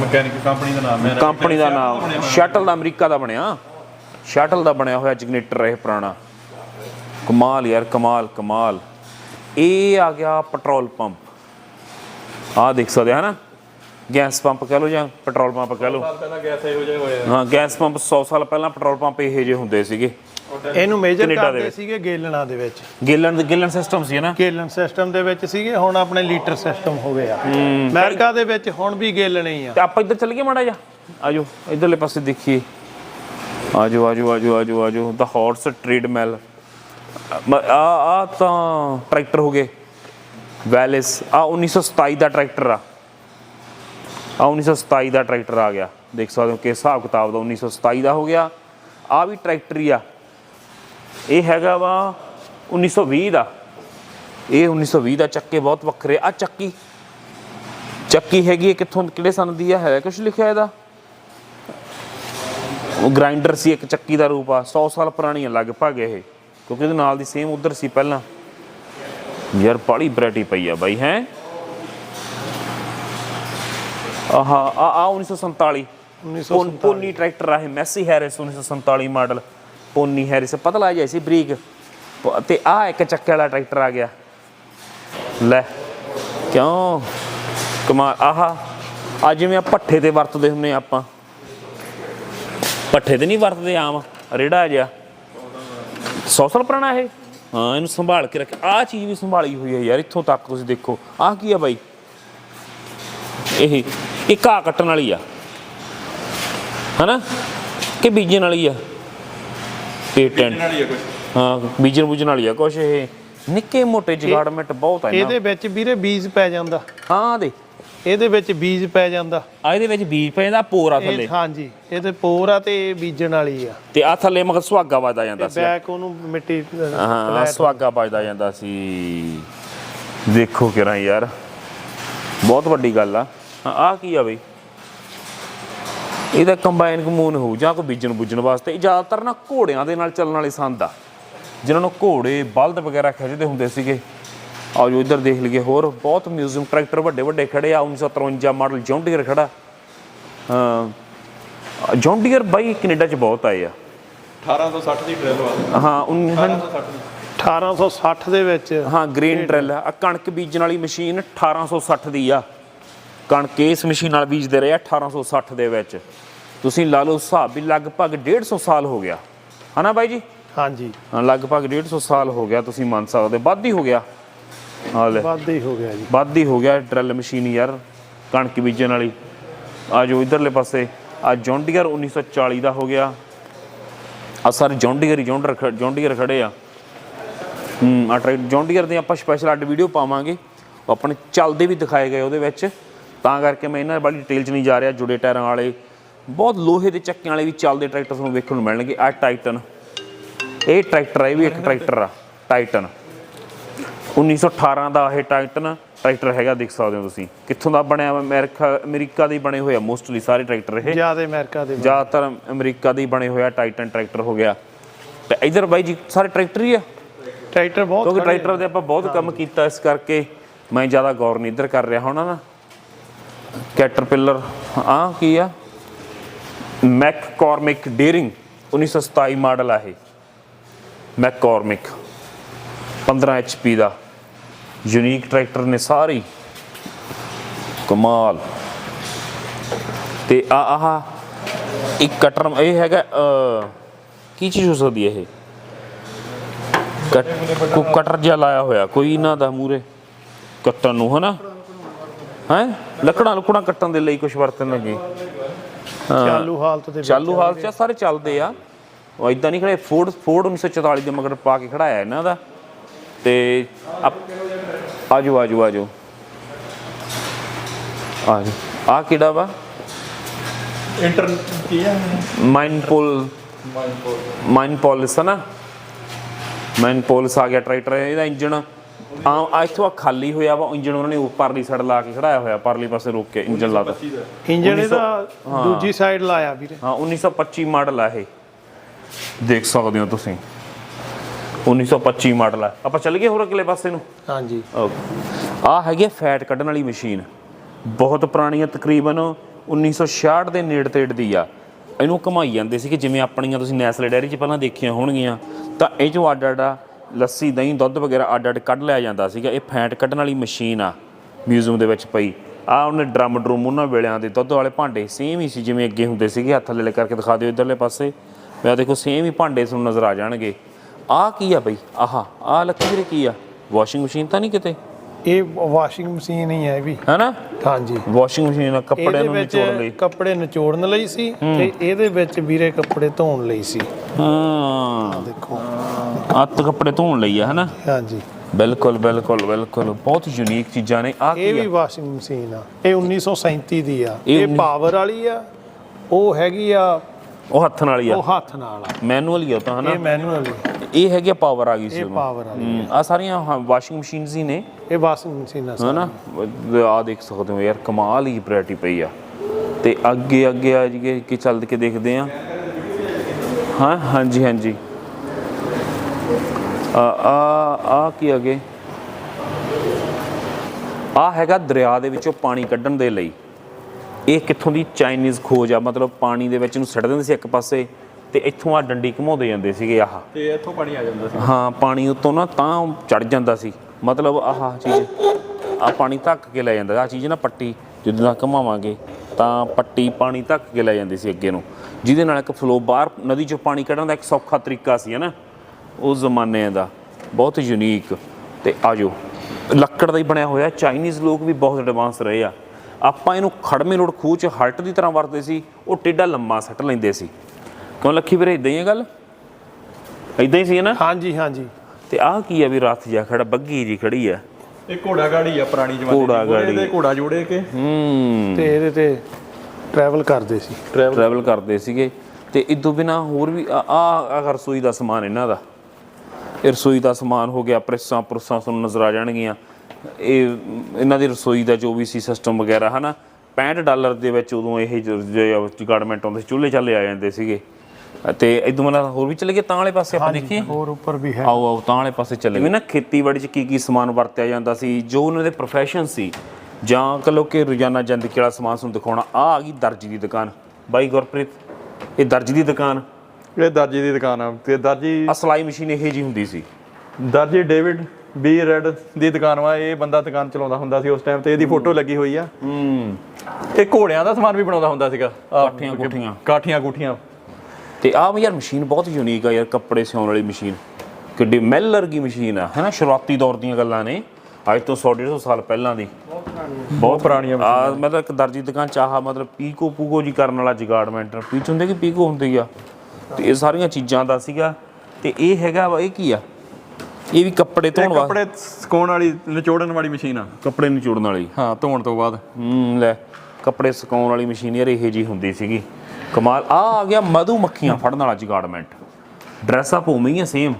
ਮਕੈਨਿਕ ਕੰਪਨੀ ਦਾ ਨਾਮ ਹੈ। ਕੰਪਨੀ ਦਾ ਨਾਮ। ਸ਼ਟਲ ਦਾ ਅਮਰੀਕਾ ਦਾ ਬਣਿਆ। ਸ਼ਟਲ ਦਾ ਬਣਿਆ ਹੋਇਆ ਜਨਰੇਟਰ ਇਹ ਪੁਰਾਣਾ। ਕਮਾਲ ਯਾਰ ਕਮਾਲ ਕਮਾਲ। ਇਹ ਆ ਗਿਆ ਪੈਟਰੋਲ ਪੰਪ ਆ ਦੇਖ ਸਕਦੇ ਹੋ ਨਾ ਗੈਸ ਪੰਪ ਕਹ ਲਓ ਜਾਂ ਪੈਟਰੋਲ ਪੰਪ ਕਹ ਲਓ। ਸਾਲ ਪਹਿਲਾਂ ਗੈਸ ਇਹੋ ਜਿਹੇ ਹੋਏ ਆ। ਹਾਂ ਗੈਸ ਪੰਪ 100 ਸਾਲ ਪਹਿਲਾਂ ਪੈਟਰੋਲ ਪੰਪ ਇਹੋ ਜਿਹੇ ਹੁੰਦੇ ਸੀਗੇ। ਇਹਨੂੰ ਮੇਜਰ ਕੈਨੇਡਾ ਦੇ ਕਰਦੇ ਵਿੱਚ। ਸੀਗੇ ਗੇਲਣਾ ਦੇ ਵਿੱਚ। ਗੇਲਨ ਗੇਲਨ ਸਿਸਟਮ ਸੀ ਨਾ। ਗੇਲਣ ਸਿਸਟਮ ਦੇ ਵਿੱਚ ਸੀਗੇ ਹੁਣ ਆਪਣੇ ਲੀਟਰ ਸਿਸਟਮ ਹੋ ਗਿਆ। ਅਮਰੀਕਾ ਦੇ ਵਿੱਚ ਹੁਣ ਵੀ ਗੇਲਣੇ ਹੀ ਆ। ਤੇ ਆਪਾਂ ਇੱਧਰ ਚੱਲ ਗਏ ਮਾੜਾ ਜਾ ਆਜੋ ਇਧਰਲੇ ਪਾਸੇ ਦੇਖੀਏ। ਆਜੋ ਆਜੋ ਆਜੋ ਆਜੋ ਆਜੋ। ਦਾ ਹਾਰਸ ਟ੍ਰੇਡ ਮੈਲ ਆ ਆ ਤਾਂ ਟਰੈਕਟਰ ਹੋ ਗਏ। ਵੈਲਿਸ ਆ 1927 ਦਾ ਟਰੈਕਟਰ ਆ। ਆ 1927 ਦਾ ਟਰੈਕਟਰ ਆ ਗਿਆ। ਦੇਖ ਸਕਦੇ ਹੋ ਕਿ ਹਿਸਾਬ ਕਿਤਾਬ ਦਾ 1927 ਦਾ ਹੋ ਗਿਆ। ਆ ਵੀ ਟਰੈਕਟਰ ਹੀ ਆ। ਇਹ ਹੈਗਾ ਵਾ 1920 ਦਾ। ਇਹ 1920 ਦਾ ਚੱਕੇ ਬਹੁਤ ਵੱਖਰੇ। ਆ ਚੱਕੀ। ਚੱਕੀ ਹੈਗੀ ਕਿੱਥੋਂ, ਕਿਹੜੇ ਸਨ ਦੀ ਆ? ਹੈ ਕੁਝ ਲਿਖਿਆ ਇਹਦਾ? ਉਹ ਗ੍ਰਾਈਂਡਰ ਸੀ ਇੱਕ ਚੱਕੀ ਦਾ ਰੂਪ ਆ। 100 ਸਾਲ ਪੁਰਾਣੀ ਆ, ਲਗਭਗ ਇਹ। ਕਿਉਂਕਿ ਇਹਦੇ ਨਾਲ ਦੀ ਸੇਮ ਉਧਰ ਸੀ ਪਹਿਲਾਂ। ਯਾਰ ਬੜੀ ਵੈਰਾਈਟੀ ਪਈ ਆ ਬਾਈ, ਹੈ? ਆਹਾ ਆ ਆ 1947 ਪੋਨ- ਪੋਨੀ ਟਰੈਕਟਰ ਆ ਇਹ Massey Harris 1947 model pony Harris. ਪਤਲਾ ਜਿਹਾ ਸੀ ਬਰੀਕ। ਤੇ ਆ ਇੱਕ ਚੱਕੇ ਵਾਲਾ ਟਰੈਕਟਰ ਆ ਗਿਆ। ਲੈ ਕਿਉਂ? ਕਮਾ ਆਹਾ ਆ ਜਿਵੇਂ ਆ ਪੱਠੇ ਤੇ ਵਰਤਦੇ ਹੁੰਨੇ ਆਪਾਂ। ਪੱਠੇ ਤੇ ਨਹੀਂ ਵਰਤਦੇ ਆਮ ਰੇੜਾ ਜਿਹਾ। 100 ਸਾਲ ਪੁਰਾਣਾ ਇਹ। ਹਾਂ ਇਹਨੂੰ ਸੰਭਾਲ ਕੇ ਰੱਖ। ਆ ਚੀਜ਼ ਵੀ ਸੰਭਾਲੀ ਹੋਈ ਹੈ ਯਾਰ ਇੱਥੋਂ ਤੱਕ ਤੁਸੀਂ ਦੇਖੋ। ਆਹ ਕੀ ਆ ਬਾਈ? ਇਹ ਇਹ ਘਾਹ ਕੱਟਣ ਵਾਲੀ ਆ। ਹਨਾ? ਕਿ ਬੀਜਣ ਵਾਲੀ ਆ? ਪੇਟੈਂਟ ਇਹਨਾਂ ਦੀ ਕੋਈ ਹਾਂ ਬੀਜਣ ਬੁੱਝਣ ਵਾਲੀ ਆ ਕੁਛ ਇਹ। ਨਿੱਕੇ ਮੋਟੇ ਜਗਾੜਮੈਂਟ ਬਹੁਤ ਆ ਇਹਦੇ ਵਿੱਚ ਵੀਰੇ ਬੀਜ ਪੈ ਜਾਂਦਾ। ਹਾਂ ਦੇ। ਇਹਦੇ ਵਿੱਚ ਬੀਜ ਪੈ ਜਾਂਦਾ। ਆ ਇਹਦੇ ਵਿੱਚ ਬੀਜ ਪੈ ਜਾਂਦਾ ਪੋਰਾ ਥੱਲੇ ਇਹ ਹਾਂਜੀ ਇਹਦੇ ਪੋਰ ਆ ਤੇ ਇਹ ਬੀਜਣ ਵਾਲੀ ਆ। ਤੇ ਆ ਥੱਲੇ ਮਗਰ ਸੁਹਾਗਾ ਵੱਜਦਾ ਜਾਂਦਾ ਸੀ। ਬੈਕ ਉਹਨੂੰ ਮਿੱਟੀ ਹਾਂ ਸੁਹਾਗਾ ਵੱਜਦਾ ਜਾਂਦਾ ਸੀ। ਦੇਖੋ ਕਿਰਾਂ ਯਾਰ। ਬਹੁਤ ਵੱਡੀ ਗੱਲ ਆ। ਆ ਕੀ ਆ ਬਈ? ਇਹਦਾ ਕੰਬਾਈਨ ਕਮੂਨ ਹੋਊ ਜਾਂ ਕੋਈ ਬੀਜਣ ਬੁੱਜਣ ਵਾਸਤੇ। ਇਹ ਜ਼ਿਆਦਾਤਰ ਨਾ ਘੋੜਿਆਂ ਦੇ ਨਾਲ ਚੱਲਣ ਵਾਲੇ ਸੰਦ ਆ। ਜਿਨ੍ਹਾਂ ਨੂੰ ਘੋੜੇ ਬਲਦ ਵਗੈਰਾ ਖਿੱਚਦੇ ਹੁੰਦੇ ਸੀਗੇ। ਆਓ ਜੋ ਇੱਧਰ ਦੇਖ ਲਈਏ ਹੋਰ। ਬਹੁਤ ਮਿਊਜ਼ੀਅਮ ਟਰੈਕਟਰ ਵੱਡੇ ਵੱਡੇ ਖੜੇ ਆ। 1953 ਮਾਡਲ ਜੌਂਡੀਅਰ ਖੜਾ। ਹਾਂ। ਜੌਂਡੀਅਰ ਬਾਈ ਕੈਨੇਡਾ 'ਚ ਬਹੁਤ ਆਏ ਆ। 1860 ਦੀ ਡਰਿਲ ਵਾ ਹਾਂ ਉਨ- ਹਨ- 1860 ਦੀ। 1860 ਦੇ ਵਿੱਚ। ਹਾਂ ਗ੍ਰੇਨ ਡਰਿਲ ਆ। ਕਣਕ ਬੀਜਣ ਵਾਲੀ ਮਸ਼ੀਨ 1860 ਦੀ ਆ। ਕਣਕ ਇਸ ਮਸ਼ੀਨ ਨਾਲ ਬੀਜਦੇ ਰਹੇ ਆ 1860 ਦੇ ਵਿੱਚ। ਤੁਸੀਂ ਲਾ ਲਓ ਹਿਸਾਬ ਵੀ ਲਗਭਗ 150 ਸਾਲ ਹੋ ਗਿਆ। ਹਨਾ ਬਾਈ ਜੀ? ਹਾਂਜੀ। ਲਗਭਗ 150 ਸਾਲ ਹੋ ਗਿਆ ਤੁਸੀਂ ਮੰਨ ਸਕਦੇ। ਵੱਧ ਹੀ ਹੋ ਗਿਆ। ਹਾਂ ਲੈ। ਵੱਧ ਹੀ ਹੋ ਗਿਆ ਜੀ। ਵੱਧ ਹੀ ਹੋ ਗਿਆ ਡਰਿਲ ਮਸ਼ੀਨ ਯਾਰ ਕਣਕ ਬੀਜਣ ਵਾਲੀ। ਆ ਜੋ ਇਧਰਲੇ ਪਾਸੇ। ਆ ਜੌਂਡੀਅਰ 1940 ਦਾ ਹੋ ਗਿਆ। ਆ ਸਾਰੇ ਜੌਂਡੀਅਰ ਹੀ ਜੌਂਡੀਅਰ ਖੜੇ ਆ। ਹੂੰ ਆ ਜੌਂਡੀਅਰ ਦੇ ਆਪਾਂ ਸਪੈਸ਼ਲ ਅੱਡ ਵੀਡੀਓ ਪਾਵਾਂਗੇ। ਉਹ ਆਪਣੇ ਚੱਲਦੇ ਵੀ ਦਿਖਾਏ ਗਏ ਉਹਦੇ ਵਿੱਚ। ਤਾਂ ਕਰਕੇ ਮੈਂ ਇਹਨਾਂ ਵਾਲੀ ਡਿਟੇਲ 'ਚ ਨਹੀਂ ਜਾ ਰਿਹਾ ਜੁੜੇ ਟਾਇਰਾਂ ਵਾਲੇ। ਬਹੁਤ ਲੋਹੇ ਦੇ ਚੱਕਿਆਂ ਵਾਲੇ ਵੀ ਚੱਲਦੇ ਟਰੈਕਟਰ ਤੁਹਾਨੂੰ ਵੇਖਣ ਨੂੰ ਮਿਲਣਗੇ। ਆ ਟਾਈਟਨ ਇਹ ਟਰੈਕਟਰ ਹੈ ਵੀ ਇੱਕ ਟਰੈਕਟਰ ਆ ਟਾਈਟਨ 1918 ਦਾ ਇਹ ਟਾਈਟਨ ਟਰੈਕਟਰ ਹੈਗਾ ਦੇਖ ਸਕਦੇ ਹੋ ਤੁਸੀਂ। ਕਿੱਥੋਂ ਦਾ ਬਣਿਆ? ਅਮਰੀਕਾ ਅਮਰੀਕਾ ਦੇ ਬਣੇ ਹੋਏ ਆ ਮੋਸਟਲੀ ਸਾਰੇ ਟਰੈਕਟਰ ਇਹ। ਜ਼ਿਆਦਾ ਅਮਰੀਕਾ ਦੇ ਜ਼ਿਆਦਾਤਰ ਅਮਰੀਕਾ ਦੇ ਬਣੇ ਹੋਇਆ ਟਾਈਟਨ ਟਰੈਕਟਰ ਹੋ ਗਿਆ। ਤੇ ਇਧਰ ਬਾਈ ਜੀ ਸਾਰੇ ਟਰੈਕਟਰ ਹੀ ਆ? ਟਰੈਕਟਰ ਬਹੁਤ ਕਿਉਂਕਿ ਆ। ਟਰੈਕਟਰ ਦੇ ਆਪਾਂ ਬਹੁਤ ਕੰਮ ਕੀਤਾ ਇਸ ਕਰਕੇ ਮੈਂ ਜ਼ਿਆਦਾ ਗੌਰ ਨਹੀਂ ਇੱਧਰ ਕਰ ਰਿਹਾ ਹੋਣਾ ਨਾ। ਕੈਟਰਪਿਲਰ ਆ ਕੀ ਆ? ਮੈਕਕੋਰਮਿਕ ਡੇਰਿੰਗ 1927 ਮਾਡਲ ਆ ਇਹ। ਮੈਕਕੋਰਮਿਕ 15 HP ਦਾ। ਯੂਨੀਕ ਟਰੈਕਟਰ ਨੇ ਸਾਰੇ। ਕਮਾਲ। ਤੇ ਆ, ਆਹ ਇੱਕ ਕਟਰ, ਇਹ ਹੈਗਾ ਕੀ ਚੀਜ਼ ਹੋ ਸਕਦੀ ਹੈ ਇਹ? ਕੋ, ਕਟਰ ਜਿਹਾ ਲਾਇਆ ਹੋਇਆ, ਕੋਈ ਇਹਨਾਂ ਦਾ ਮੂਰੇ ਕੱਟਣ ਨੂੰ, ਹਨਾ? ਹੈ? ਲੱਕੜਾਂ ਲੁਕੜਾਂ ਕੱਟਣ ਦੇ ਲਈ ਕੁਝ ਵਰਤਣ ਲੱਗੇ। ਚਾਲੂ ਹਾਲਤ ਦੇ ਚਾਲੂ ਹਾਲ ਚ ਸਾਰੇ ਚੱਲਦੇ ਆ। ਉਹ ਇਦਾਂ ਨਹੀਂ ਖੜੇ ਫੋਰਡ ਫੋਰਡ 1944 ਦੇ ਮਗਰ ਪਾ ਕੇ ਖੜਾਇਆ ਇਹਨਾਂ ਦਾ। ਤੇ ਆਜੋ ਆਜੋ ਆਜੋ। ਆਜੋ। ਆ ਕਿਹੜਾ ਵਾ? ਇੰਟਰ ਕੀ ਹੈ ਮਾਈਨਪੋਲ ਮਾਈਨ ਪੋਲਿਸ ਹੈ ਨਾ? ਮਾਈਨ ਪੋਲਿਸ ਆ ਗਿਆ ਟਰੈਕਟਰ ਇਹਦਾ ਇੰਜਨ ਆ ਇੱਥੋਂ ਆ ਖਾਲੀ ਹੋਇਆ ਵਾ ਇੰਜਨ ਉਹਨਾਂ ਨੇ ਉੱਪਰਲੀ ਸਾਈਡ ਲਾ ਕੇ ਖੜਾਇਆ ਹੋਇਆ ਪਰਲੀ ਪਾਸੇ ਰੋਕ ਕੇ ਇੰਜਨ ਲਾਤਾ ਇੰਜਨ ਇਹਦਾ ਦੂਜੀ ਸਾਈਡ ਲਾਇਆ ਵੀਰੇ। ਹਾਂ 1925 ਮਾਡਲ ਆ ਇਹ। ਦੇਖ ਸਕਦੇ ਹੋ ਤੁਸੀਂ। 1925 ਮਾਡਲ ਆ। ਆਪਾਂ ਚੱਲ ਗਏ ਹੋਰ ਅਗਲੇ ਪਾਸੇ ਨੂੰ? ਹਾਂਜੀ। ਆ ਹੈਗੀ ਫੈਟ ਕੱਢਣ ਵਾਲੀ ਮਸ਼ੀਨ। ਬਹੁਤ ਪੁਰਾਣੀ ਆ ਤਕਰੀਬਨ 1966 ਦੇ ਨੇੜੇ ਤੇੜ ਦੀ ਆ। ਇਹਨੂੰ ਘਮਾਈ ਜਾਂਦੇ ਸੀ ਕਿ ਜਿਵੇਂ ਆਪਣੀਆਂ ਤੁਸੀਂ ਨੈਸਲੇ ਡੈਰੀ 'ਚ ਪਹਿਲਾਂ ਦੇਖੀਆਂ ਹੋਣਗੀਆਂ। ਤਾਂ ਇਹ 'ਚੋਂ ਅੱਡ ਅੱਡ ਲੱਸੀ, ਦਹੀਂ, ਦੁੱਧ ਵਗੈਰਾ ਅੱਡ ਅੱਡ ਕੱਢ ਲਿਆ ਜਾਂਦਾ ਸੀਗਾ। ਇਹ ਫੈਂਟ ਕੱਢਣ ਵਾਲੀ ਮਸ਼ੀਨ ਆ, ਮਿਊਜ਼ੀਅਮ ਦੇ ਵਿੱਚ ਪਈ। ਆ ਉਹਨੇ ਡਰਮ ਡਰੂਮ ਉਹਨਾਂ ਵੇਲਿਆਂ ਦੇ ਦੁੱਧ ਵਾਲੇ ਭਾਂਡੇ ਸੇਮ ਹੀ ਸੀ ਜਿਵੇਂ ਅੱਗੇ ਹੁੰਦੇ ਸੀਗੇ। ਹੱਥ ਲੈ ਲੈ ਕਰਕੇ ਦਿਖਾ ਦਿਓ ਇਧਰਲੇ ਪਾਸੇ। ਮੈਂ ਦੇਖੋ ਸੇਮ ਹੀ ਭਾਂਡੇ ਤੁਹਾਨੂੰ ਨਜ਼ਰ ਆ ਜਾਣਗੇ। ਆ ਕੀ ਆ ਬਈ? ਆਹਾ ਆ ਲੱਕੀ ਵੀਰੇ ਕੀ ਆ? ਵਾਸ਼ਿੰਗ ਮਸ਼ੀਨ ਤਾਂ ਨਹੀਂ ਕਿਤੇ? ਇਹ ਵਾਸ਼ਿੰਗ ਮਸ਼ੀਨ ਹੀ ਹੈ ਇਹ ਵੀ। ਹੈਨਾ? ਹਾਂਜੀ। ਵਾਸ਼ਿੰਗ ਮਸ਼ੀਨ ਨਾਲ ਕੱਪੜਿਆਂ ਇਹਦੇ ਨੂੰ ਵਿੱਚ ਨਿਚੋੜ ਲਈ। ਕੱਪੜੇ ਨਿਚੋੜਨ ਲਈ ਸੀ ਤੇ ਇਹਦੇ ਵਿੱਚ ਵੀਰੇ ਕੱਪੜੇ ਧੋਣ ਲਈ ਸੀ। ਹਾਂ। ਦੇਖੋ। ਅੱਤ ਕੱਪੜੇ ਧੋਣ ਲਈ ਆ ਹਨਾ? ਹਾਂਜੀ। ਬਿਲਕੁਲ ਬਿਲਕੁਲ ਬਿਲਕੁਲ। ਬਹੁਤ ਯੂਨੀਕ ਚੀਜ਼ਾਂ ਨੇ। ਆ ਇਹ ਕੀ ਵੀ ਆ ਵਾਸ਼ਿੰਗ ਮਸ਼ੀਨ ਆ। ਇਹ 1937 ਦੀ ਆ। ਇਹ ਪਾਵਰ ਵਾਲੀ ਆ। ਉਹ ਹੈਗੀ ਆ ਉਹ ਹੱਥ ਨਾਲ ਹੀ ਆ। ਉਹ ਹੱਥ ਨਾਲ ਆ। ਮੈਨੂਅਲ ਹੀ ਆ ਤਾਂ ਹਨਾ? ਇਹ ਮੈਨੂਅਲ ਇਹ ਹੈਗੀ ਪਾਵਰ ਆ ਗਈ ਸੀ ਇਹ ਪਾਵਰ ਵਾਲੀ ਆ ਸਾਰੀਆਂ ਵਾਸ਼ਿੰਗ ਮਸ਼ੀਨਸ ਹੀ ਨੇ। ਇਹ ਵਾਸ਼ਿੰਗ ਮਸ਼ੀਨ ਹਨਾ? ਆ ਦੇਖ ਸਕਦੇ ਹੋ ਯਾਰ ਕਮਾਲ ਹੀ ਵੈਰਾਈਟੀ ਪਈ ਆ। ਤੇ ਅੱਗੇ ਅੱਗੇ ਆ ਜੀ ਕਿ ਚੱਲ ਕੇ ਦੇਖਦੇ ਆ। ਹਾਂ ਹਾਂਜੀ ਹਾਂਜੀ। ਆ ਆ ਆ ਕੀ ਅਗੇ? ਆ ਹੈਗਾ ਦਰਿਆ ਦੇ ਵਿੱਚੋਂ ਪਾਣੀ ਕੱਢਣ ਦੇ ਲਈ। ਇਹ ਕਿੱਥੋਂ ਦੀ ਚਾਈਨੀਜ਼ ਖੋਜ ਆ? ਮਤਲਬ ਪਾਣੀ ਦੇ ਵਿੱਚ ਇਹਨੂੰ ਸੱਟ ਦਿੰਦੇ ਸੀ ਇੱਕ ਪਾਸੇ ਤੇ ਇੱਥੋਂ ਆ ਡੰਡੀ ਘਮਾਉਂਦੇ ਜਾਂਦੇ ਸੀਗੇ ਆਹ। ਤੇ ਇੱਥੋਂ ਪਾਣੀ ਆ ਜਾਂਦਾ ਸੀ। ਹਾਂ ਪਾਣੀ ਉੱਤੋਂ ਨਾ ਤਾਂ ਚੜ ਜਾਂਦਾ ਸੀ। ਮਤਲਬ ਆਹ ਚੀਜ਼ ਆ ਪਾਣੀ ਧੱਕ ਕੇ ਲੈ ਜਾਂਦਾ ਆ ਚੀਜ਼ ਨਾ ਪੱਟੀ ਜਦੋਂ ਨਾਲ ਘਮਾਵਾਂਗੇ ਤਾਂ ਪੱਟੀ ਪਾਣੀ ਧੱਕ ਕੇ ਲੈ ਜਾਂਦੀ ਸੀ ਅੱਗੇ ਨੂੰ। ਜਿਹਦੇ ਨਾਲ ਇੱਕ ਫਲੋ ਬਾਹਰ ਨਦੀ ਚੋਂ ਪਾਣੀ ਕੱਢਣ ਦਾ ਇੱਕ ਸੌਖਾ ਤਰੀਕਾ ਸੀ ਹਨਾ ਉਸ ਜ਼ਮਾਨੇ ਦਾ ਬਹੁਤ ਯੂਨੀਕ ਤੇ ਆਜੋ ਲੱਕੜ ਦਾ ਹੀ ਬਣਿਆ ਹੋਇਆ ਚਾਈਨੀਜ਼ ਲੋਕ ਵੀ ਬਹੁਤ ਐਡਵਾਂਸ ਰਹੇ ਆ। ਆਪਾਂ ਇਹਨੂੰ ਖੜਮੇ ਰੋਡ ਖੂਹ ਚ ਹਲਟ ਦੀ ਤਰ੍ਹਾਂ ਵਰਤਦੇ ਸੀ ਉਹ ਟੇਡਾ ਲੰਮਾ ਸੱਟ ਲੈਂਦੇ ਸੀ। ਕਿਉਂ ਲੱਖੀ ਵੀਰੇ ਇਦਾਂ ਹੀ ਹੈ ਗੱਲ? ਇਦਾਂ ਹੀ ਸੀ ਨਾ? ਹਾਂਜੀ ਹਾਂਜੀ। ਤੇ ਆਹ ਕੀ ਆ ਵੀ ਰੱਥ ਜਾ ਖੜਾ ਬੱਗੀ ਜੀ ਖੜੀ ਆ ਇਹ ਘੋੜਾ ਗਾੜੀ ਆ ਪੁਰਾਣੀ ਜਮਾਨੇ ਘੋੜਾ ਦੀ। ਉਹਦੇ ਗਾੜੀ। ਤੇ ਘੋੜਾ ਜੋੜੇ ਕੇ। ਹੂੰ। ਤੇ ਇਹਦੇ ਤੇ ਟਰੈਵਲ ਕਰਦੇ ਸੀ। ਟਰੈਵਲ ਕਰਦੇ ਸੀਗੇ। ਤੇ ਇਦੋਂ ਬਿਨਾ ਹੋਰ ਵੀ ਆ ਆ ਆ ਰਸੋਈ ਦਾ ਸਮਾਨ ਇਹਨਾਂ ਦਾ। ਇਹ ਰਸੋਈ ਦਾ ਸਮਾਨ ਹੋ ਗਿਆ ਪ੍ਰੈਸਾਂ ਪ੍ਰੁੱਸਾਂ ਤੁਹਾਨੂੰ ਨਜ਼ਰ ਆ ਜਾਣਗੀਆਂ। ਇਹ ਇਹਨਾਂ ਦੀ ਰਸੋਈ ਦਾ ਜੋ ਵੀ ਸੀ ਸਿਸਟਮ ਵਗੈਰਾ ਹਨਾ? 65 ਡਾਲਰ ਦੇ ਵਿੱਚ ਉਦੋਂ ਇਹ ਜਗਾਰਡਮੈਂਟ ਆਉਂਦੇ ਸੀ ਚੁੱਲ੍ਹੇ ਚਾਲੇ ਆ ਜਾਂਦੇ ਸੀਗੇ। ਤੇ ਇਦੋਂ ਮਨਾ ਹੋਰ ਵੀ ਚਲੇ ਗਏ? ਤਾਂ ਵਾਲੇ ਪਾਸੇ ਆਪਾਂ ਦੇਖੀਏ। ਹੋਰ ਉੱਪਰ ਵੀ ਹੈ। ਆਓ ਆਓ ਤਾਂ ਵਾਲੇ ਪਾਸੇ ਚੱਲੇ। ਗਏ ਨਾ ਖੇਤੀਬਾੜੀ 'ਚ ਕੀ ਕੀ ਸਮਾਨ ਵਰਤਿਆ ਜਾਂਦਾ ਸੀ ਜੋ ਉਹਨਾਂ ਦੇ ਪ੍ਰੋਫੈਸ਼ਨ ਸੀ। ਜਾਂ ਕਹ ਲੋ ਕਿ ਰੋਜ਼ਾਨਾ ਜ਼ਿੰਦਗੀ ਵਾਲਾ ਸਮਾਨ ਤੁਹਾਨੂੰ ਦਿਖਾਉਣਾ। ਆ ਆ ਗਈ ਦਰਜੀ ਦੀ ਦੁਕਾਨ। ਬਾਈ ਗੁਰਪ੍ਰੀਤ ਇਹ ਦਰਜੀ ਦੀ ਦੁਕਾਨ? ਇਹ ਦਰਜੀ ਦੀ ਦੁਕਾਨ ਆ। ਤੇ ਦਰਜੀ ਆ ਸਲਾਈ ਮਸ਼ੀਨ ਇਹੋ ਜੀ ਹੁੰਦੀ ਸੀ। ਦਰਜੀ ਡੇਵਿਡ ਬੀ ਰੈਡ ਦੀ ਦੁਕਾਨ ਵਾ ਇਹ ਬੰਦਾ ਦੁਕਾਨ ਚਲਾਉਂਦਾ ਹੁੰਦਾ ਸੀ ਉਸ ਟਾਈਮ ਤੇ ਇਹਦੀ ਫੋਟੋ ਲੱਗੀ ਹੋਈ ਆ। ਹੂੰ। ਇਹ ਘੋੜਿਆਂ ਦਾ ਸਮਾਨ ਵੀ ਬਣਾਉਂਦਾ ਹੁੰਦਾ ਸੀਗਾ। ਆਹ ਕਾਠੀਆਂ ਕੁੱਠੀਆਂ। ਕਾਠੀਆਂ ਗੁੱਠੀਆਂ ਤੇ ਆ ਯਾਰ ਮਸ਼ੀਨ ਬਹੁਤ ਯੂਨੀਕ ਆ ਯਾਰ ਕੱਪੜੇ ਸਿਉਣ ਵਾਲੀ ਮਸ਼ੀਨ। ਕਿੱਡੀ ਮੈਲਰ ਦੀ ਮਸ਼ੀਨ ਆ ਹੈਨਾ ਸ਼ੁਰੂਆਤੀ ਦੌਰ ਦੀਆਂ ਗੱਲਾਂ ਨੇ। ਅੱਜ ਤੋਂ 100 150 ਸਾਲ ਪਹਿਲਾਂ ਦੀ। ਬਹੁਤ ਪੁਰਾਣੀਆਂ ਆ ਮਤਲਬ ਇੱਕ ਦਰਜੀ ਦੁਕਾਨ ਚਾਹਾ ਮਤਲਬ ਪੀਕੋ ਪੂਕੋ ਜੀ ਕਰਨ ਵਾਲਾ ਜਗਾਰਡਮੈਂਟ ਪੀਚ ਹੁੰਦੇ ਕਿ ਪੀਕੋ ਹੁੰਦੀ ਆ? ਤੇ ਇਹ ਸਾਰੀਆਂ ਚੀਜ਼ਾਂ ਦਾ ਸੀਗਾ। ਤੇ ਇਹ ਹੈਗਾ ਵਾ ਇਹ ਕੀ ਆ? ਇਹ ਵੀ ਕੱਪੜੇ ਧੋਣ ਵਾਸਤੇ। ਕੱਪੜੇ ਸੁਕਾਉਣ ਵਾਲੀ ਨਿਚੋੜਨ ਵਾਲੀ ਮਸ਼ੀਨ ਆ। ਕੱਪੜੇ ਨਿਚੋੜਨ ਵਾਲੀ। ਹਾਂ ਧੋਣ ਤੋਂ ਬਾਅਦ। ਹੂੰ ਲੈ ਕੱਪੜੇ ਸੁਕਾਉਣ ਵਾਲੀ ਮਸ਼ੀਨ ਯਾਰ ਇਹੋ ਜੀ ਹੁੰਦੀ ਸੀਗੀ। ਕਮਾਲ ਆ ਆ ਗਿਆ ਮਧੂ ਮੱਖੀਆਂ ਫੜਨ ਵਾਲਾ ਜਗਾਰਡਮੈਂਟ ਡਰੈਸ ਅਪ ਉਵੇਂ ਹੀ ਆ ਸੇਮ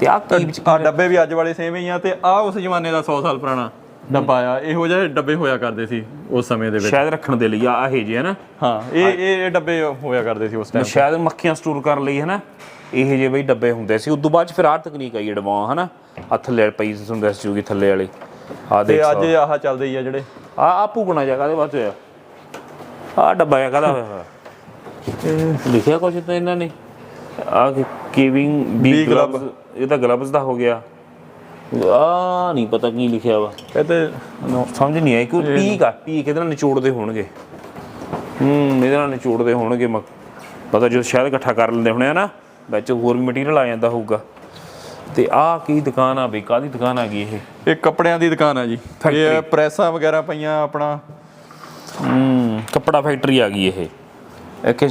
ਤੇ ਆ ਕੀ ਵਿੱਚ ਆ ਡੱਬੇ ਵੀ ਅੱਜ ਵਾਲੇ ਸੇਮ ਹੀ ਆ ਤੇ ਆ ਉਸ ਜ਼ਮਾਨੇ ਦਾ 100 ਸਾਲ ਪੁਰਾਣਾ ਡੱਬਾ ਆ। ਇਹੋ ਜਿਹੇ ਡੱਬੇ ਹੋਇਆ ਕਰਦੇ ਸੀ ਉਸ ਸਮੇਂ ਦੇ ਵਿੱਚ। ਸ਼ਾਇਦ ਰੱਖਣ ਦੇ ਲਈ ਆ ਇਹ ਜੇ ਹਨਾ ਹਾਂ ਇਹ ਇਹ ਇਹ ਡੱਬੇ ਹੋਇਆ ਕਰਦੇ ਸੀ ਉਸ ਟਾਈਮ ਸ਼ਾਇਦ ਮੱਖੀਆਂ ਸਟੋਰ ਕਰਨ ਲਈ ਹਨਾ ਇਹ ਜੇ ਬਈ ਡੱਬੇ ਹੁੰਦੇ ਸੀ ਉਦੋਂ ਬਾਅਦ ਚ ਫਿਰ ਆਹ ਤਕਨੀਕ ਆਈ ਐਡਵਾਂਸ ਹਨਾ? ਆ ਥੱਲੇ ਪਈ ਸੀ ਤੁਹਾਨੂੰ ਦੱਸ ਜੂਗੀ ਥੱਲੇ ਵਾਲੀ। ਆ ਤੇ ਦੇਖ ਅੱਜ ਆਹ ਚੱਲਦੇ ਹੀ ਆ ਜਿਹੜੇ। ਆ ਆ ਭੁਗਣਾ ਜਗ੍ਹਾ ਦੇ ਬਾਅਦ ਹੋਇਆ ਆ ਡੱਬਾ ਜਿਹਾ ਕਾਹਦਾ? ਹੋਇਆ ਹੋਇਆ ਲਿਖਿਆ ਕੁਝ ਤਾਂ ਇਹਨਾਂ ਨੇ। ਆ ਕੇਵਿੰਗ ਬੀ। ਗਲਵਸ ਇਹ ਤਾਂ ਗਲਵਸ ਦਾ ਹੋ ਗਿਆ। ਆ ਨਹੀਂ ਪਤਾ ਕੀ ਲਿਖਿਆ ਵਾ। ਇਹ ਤੇ ਸਮਝ ਨਹੀਂ ਆਈ ਕਿ ਪੀਕ ਆ ਪੀਕ ਇਹਦੇ ਨਾਲ ਨਿਚੋੜਦੇ ਹੋਣਗੇ। ਹੂੰ ਇਹਦੇ ਨਾਲ ਨਿਚੋੜਦੇ ਹੋਣਗੇ ਪਤਾ ਜੋ ਸ਼ਾਇਦ ਇਕੱਠਾ ਕਰ ਲੈਂਦੇ ਹੋਣੇ ਆ ਨਾ। ਵਿੱਚ ਹੋਰ ਵੀ ਮਟੀਰੀਅਲ ਆ ਜਾਂਦਾ ਹੋਊਗਾ। ਤੇ ਆਹ ਕੀ ਦੁਕਾਨ ਆ ਬਈ? ਕਾਦੀ ਦੁਕਾਨ ਆ ਗਈ ਇਹ? ਇਹ ਕੱਪੜਿਆਂ ਦੀ ਦੁਕਾਨ ਆ ਜੀ। ਇਹ ਪ੍ਰੈਸਾਂ ਵਗੈਰਾ ਪਈਆਂ ਆਪਣਾ। ਹੂੰ ਕੱਪੜਾ ਫੈਕਟਰੀ ਆ ਗਈ ਇਹ। ਇੱਕ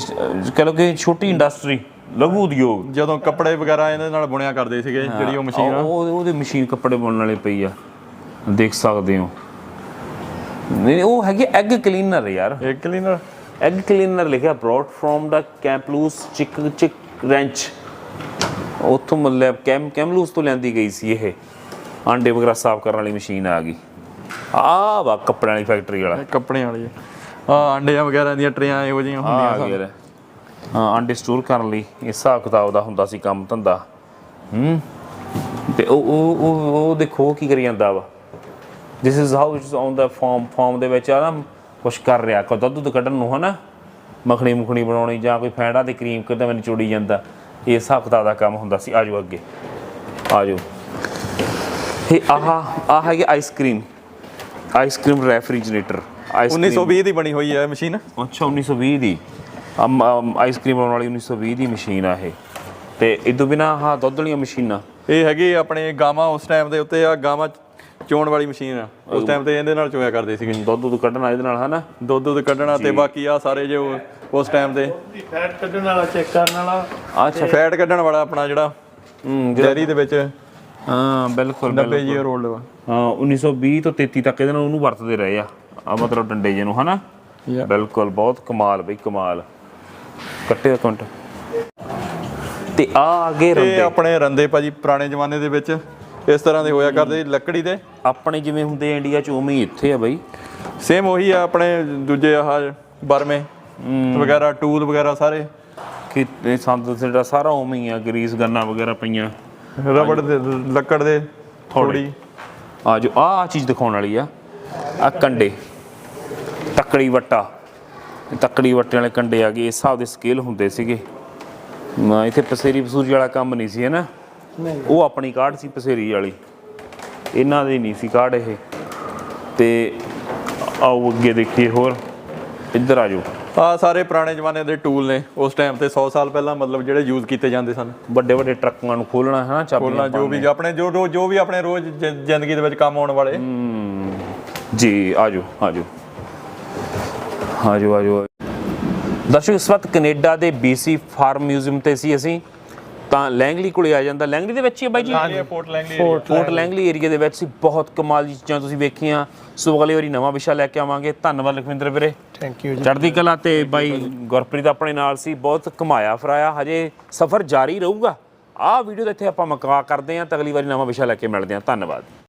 ਕਹ ਲੋ ਕਿ ਛੋਟੀ ਇੰਡਸਟਰੀ ਲਘੂ ਉਦਯੋਗ। ਜਦੋਂ ਕੱਪੜੇ ਵਗੈਰਾ ਇਹਦੇ ਨਾਲ ਬੁਣਿਆ ਕਰਦੇ ਸੀਗੇ ਜਿਹੜੀ ਉਹ ਮਸ਼ੀਨ ਉਹ ਉਹਦੇ ਮਸ਼ੀਨ ਕੱਪੜੇ ਬੁਣਨ ਵਾਲੀ ਪਈ ਆ। ਦੇਖ ਸਕਦੇ ਹੋ। ਨਹੀਂ ਉਹ ਹੈਗੇ ਐਗ ਕਲੀਨਰ ਯਾਰ। ਇਹ ਕਲੀਨਰ ਐਗ ਕਲੀਨਰ ਲਿਖਿਆ brought from the Kamloops chick chick ranch. ਉੱਥੋਂ ਮਤਲਬ ਕੈਮ ਕੈਮਲੂਸ ਤੋਂ ਲੈਂਦੀ ਗਈ ਸੀ ਇਹ। ਆਂਡੇ ਵਗੈਰਾ ਸਾਫ਼ ਕਰਨ ਵਾਲੀ ਮਸ਼ੀਨ ਆ ਗਈ। ਆ ਵਾ ਕੱਪੜਿਆਂ ਵਾਲੀ ਫੈਕਟਰੀ ਵਾਲਾ। ਕੱਪੜਿਆਂ ਵਾਲੀ ਆ। ਆਂਡਿਆਂ ਵਗੈਰਾ ਦੀਆਂ ਟਰੇਆਂ ਇਹੋ ਜਿਹੀਆਂ ਆ ਹੁੰਦੀਆਂ ਗਿਆ ਲੈ। ਹਾਂ ਆਂਡੇ ਸਟੋਰ ਕਰਨ ਲਈ ਇਸ ਹਿਸਾਬ ਕਿਤਾਬ ਦਾ ਹੁੰਦਾ ਸੀ ਕੰਮ ਧੰਦਾ। ਹੂੰ। ਤੇ ਉਹ ਉਹ ਉਹ ਉਹ ਦੇਖੋ ਕੀ ਕਰੀ ਜਾਂਦਾ ਵਾ। This is how it's on the form form ਦੇ ਵਿੱਚ ਆ ਨਾ ਕੁਛ ਕਰ ਰਿਹਾ। ਕੋ ਦੁੱਧ ਦੁੱਧ ਕੱਢਣ ਨੂੰ ਹਨਾ। ਮੱਖਣੀ ਮੁਖਣੀ ਬਣਾਉਣੀ ਜਾਂ ਕੋਈ ਫੈਂਡਾ ਤੇ ਕਰੀਮ ਕਿਤੇ ਮੈਨੂੰ ਚੋੜੀ ਜਾਂਦਾ ਇਹ ਹਿਸਾਬ ਕਿਤਾਬ ਦਾ ਕੰਮ ਹੁੰਦਾ ਸੀ। ਆਜੋ ਅੱਗੇ। ਆਜੋ। ਇਹ ਆਹ ਆਹ ਹੈਗੇ ice cream ice cream refrigerator ice cream 1920 ਦੀ ਬਣੀ ਹੋਈ ਹੈ ਮਸ਼ੀਨ। ਅੱਛਾ 1920 ਦੀ। ਆਈਸਕ੍ਰੀਮ ਬਣਾਉਣ ਵਾਲੀ 1920 ਦੀ ਮਸ਼ੀਨ ਆ ਇਹ। ਤੇ ਇਦੋਂ ਬਿਨਾ ਆਹ ਦੁੱਧ ਵਾਲੀਆਂ ਮਸ਼ੀਨਾਂ। ਇਹ ਹੈਗੀ ਆਪਣੇ ਗਾਵਾਂ ਉਸ ਟਾਈਮ ਦੇ ਉੱਤੇ ਆ ਗਾਵਾਂ ਚੋਣ ਵਾਲੀ ਮਸ਼ੀਨ ਆ। ਉਸ ਟਾਈਮ ਤੇ ਇਹਦੇ ਨਾਲ ਚੋਇਆ ਕਰਦੇ ਸੀਗੇ। ਦੁੱਧ ਦੁੱਧ ਕੱਢਣਾ ਇਹਦੇ ਨਾਲ ਹਨਾ? ਦੁੱਧ ਦੁੱਧ ਕੱਢਣਾ ਤੇ ਬਾਕੀ ਆ ਸਾਰੇ ਜੋ ਉਸ ਟਾਈਮ ਦੇ ਫੈਟ ਕੱਢਣ ਵਾਲਾ ਚੈੱਕ ਕਰਨ ਵਾਲਾ। ਅੱਛਾ ਫੈਟ ਕੱਢਣ ਵਾਲਾ ਆਪਣਾ ਜਿਹੜਾ ਹੂੰ ਡੈਰੀ ਦੇ ਵਿੱਚ। ਹਾਂ ਬਿਲਕੁਲ 90 ਈਅਰ 올ਡ ਵਾ। ਹਾਂ 1920 ਤੋਂ 33 ਤੱਕ ਇਹਦੇ ਨਾਲ ਉਹਨੂੰ ਵਰਤਦੇ ਰਹੇ ਆ। ਆ ਮਤਲਬ ਡੰਡੇ ਜੇ ਨੂੰ ਹਨਾ. ਬਿਲਕੁਲ ਬਹੁਤ ਕਮਾਲ ਬਈ ਕਮਾਲ। ਕੱਟੇ ਅਕਾਊਂਟ ਤੇ ਆ ਅੱਗੇ ਇਹ ਰੰਦੇ ਆਪਣੇ ਰੰਦੇ ਭਾਜੀ ਪੁਰਾਣੇ ਜ਼ਮਾਨੇ ਦੇ ਵਿੱਚ ਇਸ ਤਰ੍ਹਾਂ ਦੇ ਹੋਇਆ ਕਰਦੇ ਲੱਕੜੀ ਦੇ? ਆਪਣੇ ਜਿਵੇਂ ਹੁੰਦੇ ਇੰਡੀਆ ਚ ਉਵੇਂ ਹੀ ਇੱਥੇ ਆ ਬਈ। ਸੇਮ ਉਹੀ ਆ ਆਪਣੇ ਦੂਜੇ ਆਹ ਬਰਮੇ ਵਗੈਰਾ ਟੂਲ ਵਗੈਰਾ ਸਾਰੇ? ਕਿ ਸੰਦ ਜਿਹੜਾ ਸਾਰਾ ਉਵੇਂ ਹੀ ਆ ਗਰੀਸ ਗੰਨਾ ਵਗੈਰਾ ਪਈਆਂ। ਰਬੜ ਦੇ ਲੱਕੜ ਦੇ ਥੋੜੀ ਆ ਜੋ ਆ ਚੀਜ਼ ਦਿਖਾਉਣ ਵਾਲੀ ਆ। ਆ ਕੰਡੇ। ਤੱਕੜੀ ਵੱਟਾ। ਤੱਕੜੀ ਵੱਟੇ ਵਾਲੇ ਕੰਡੇ ਆ ਗਏ ਇਸ ਹਿਸਾਬ ਦੇ ਸਕੇਲ ਹੁੰਦੇ ਸੀਗੇ। ਇੱਥੇ ਪਸੇਰੀ ਪਸੂਰੀ ਵਾਲਾ ਕੰਮ ਨਹੀਂ ਸੀ ਹੈ ਨਾ? ਉਹ ਆਪਣੀ ਕਾਢ ਸੀ ਪਸੇਰੀ ਵਾਲੀ। ਇਹਨਾਂ ਦੀ ਨਹੀਂ ਸੀ ਕਾਢ ਇਹ। ਤੇ ਆਓ ਅੱਗੇ ਦੇਖੀਏ ਹੋਰ। ਇੱਧਰ ਆ ਜਾਓ। ਆ ਸਾਰੇ ਪੁਰਾਣੇ ਜ਼ਮਾਨੇ ਦੇ ਟੂਲ ਨੇ। ਉਸ ਟਾਈਮ ਤੇ 100 ਸਾਲ ਪਹਿਲਾਂ ਮਤਲਬ ਜਿਹੜੇ ਯੂਜ਼ ਕੀਤੇ ਜਾਂਦੇ ਸਨ। ਵੱਡੇ ਵੱਡੇ ਟਰੱਕਾਂ ਨੂੰ ਖੋਲਣਾ ਹੈ ਨਾ ਖੋਲਣਾ ਚਾਬੀਆਂ ਜੋ ਵੀ ਆਪਣੇ ਜੋ ਜੋ ਵੀ ਆਪਣੇ ਰੋਜ਼ ਜ਼ਿੰਦਗੀ ਦੇ ਵਿੱਚ ਕੰਮ ਆਉਣ ਵਾਲੇ। ਜੀ ਆਜੋ ਆਜੋ ਆਜੋ ਆਜੋ ਦਰਸ਼ਕ ਇਸ ਵਕਤ ਕੈਨੇਡਾ ਦੇ BC ਫਾਰਮ ਮਿਊਜ਼ੀਅਮ ਤੇ ਸੀ ਅਸੀਂ। ਤਾਂ ਲੈਂਗਲੀ ਕੋਲੇ ਆ ਜਾਂਦਾ। ਲੈਂਗਲੀ ਦੇ ਵਿੱਚ ਹੀ ਹੈ ਬਾਈ ਜੀ? Port Langley port Langley area ਦੇ ਵਿੱਚ ਸੀ ਬਹੁਤ ਕਮਾਲ ਦੀ ਚੀਜ਼ਾਂ ਤੁਸੀਂ ਵੇਖੀਆਂ। ਸੋ ਅਗਲੀ ਵਾਰੀ ਨਵਾਂ ਵਿਸ਼ਾ ਲੈ ਕੇ ਆਵਾਂਗੇ। ਧੰਨਵਾਦ ਲਖਵਿੰਦਰ ਵੀਰੇ। ਥੈਂਕ ਯੂ ਜੀ। ਚੜ੍ਹਦੀ ਕਲਾ ਤੇ ਬਾਈ ਗੁਰਪ੍ਰੀਤ ਆਪਣੇ ਨਾਲ ਸੀ। ਬਹੁਤ ਕਮਾਇਆ ਫਰਾਇਆ। ਹਜੇ ਸਫ਼ਰ ਜਾਰੀ ਰਹੂਗਾ। ਆਹ ਵੀਡੀਓ ਦਾ ਇੱਥੇ ਆਪਾਂ ਮੁਕਾ ਕਰਦੇ ਹਾਂ। ਤਾਂ ਅਗਲੀ ਵਾਰੀ ਨਵਾਂ ਵਿਸ਼ਾ ਲੈ ਕੇ ਮਿਲਦੇ ਹਾਂ। ਧੰਨਵਾਦ।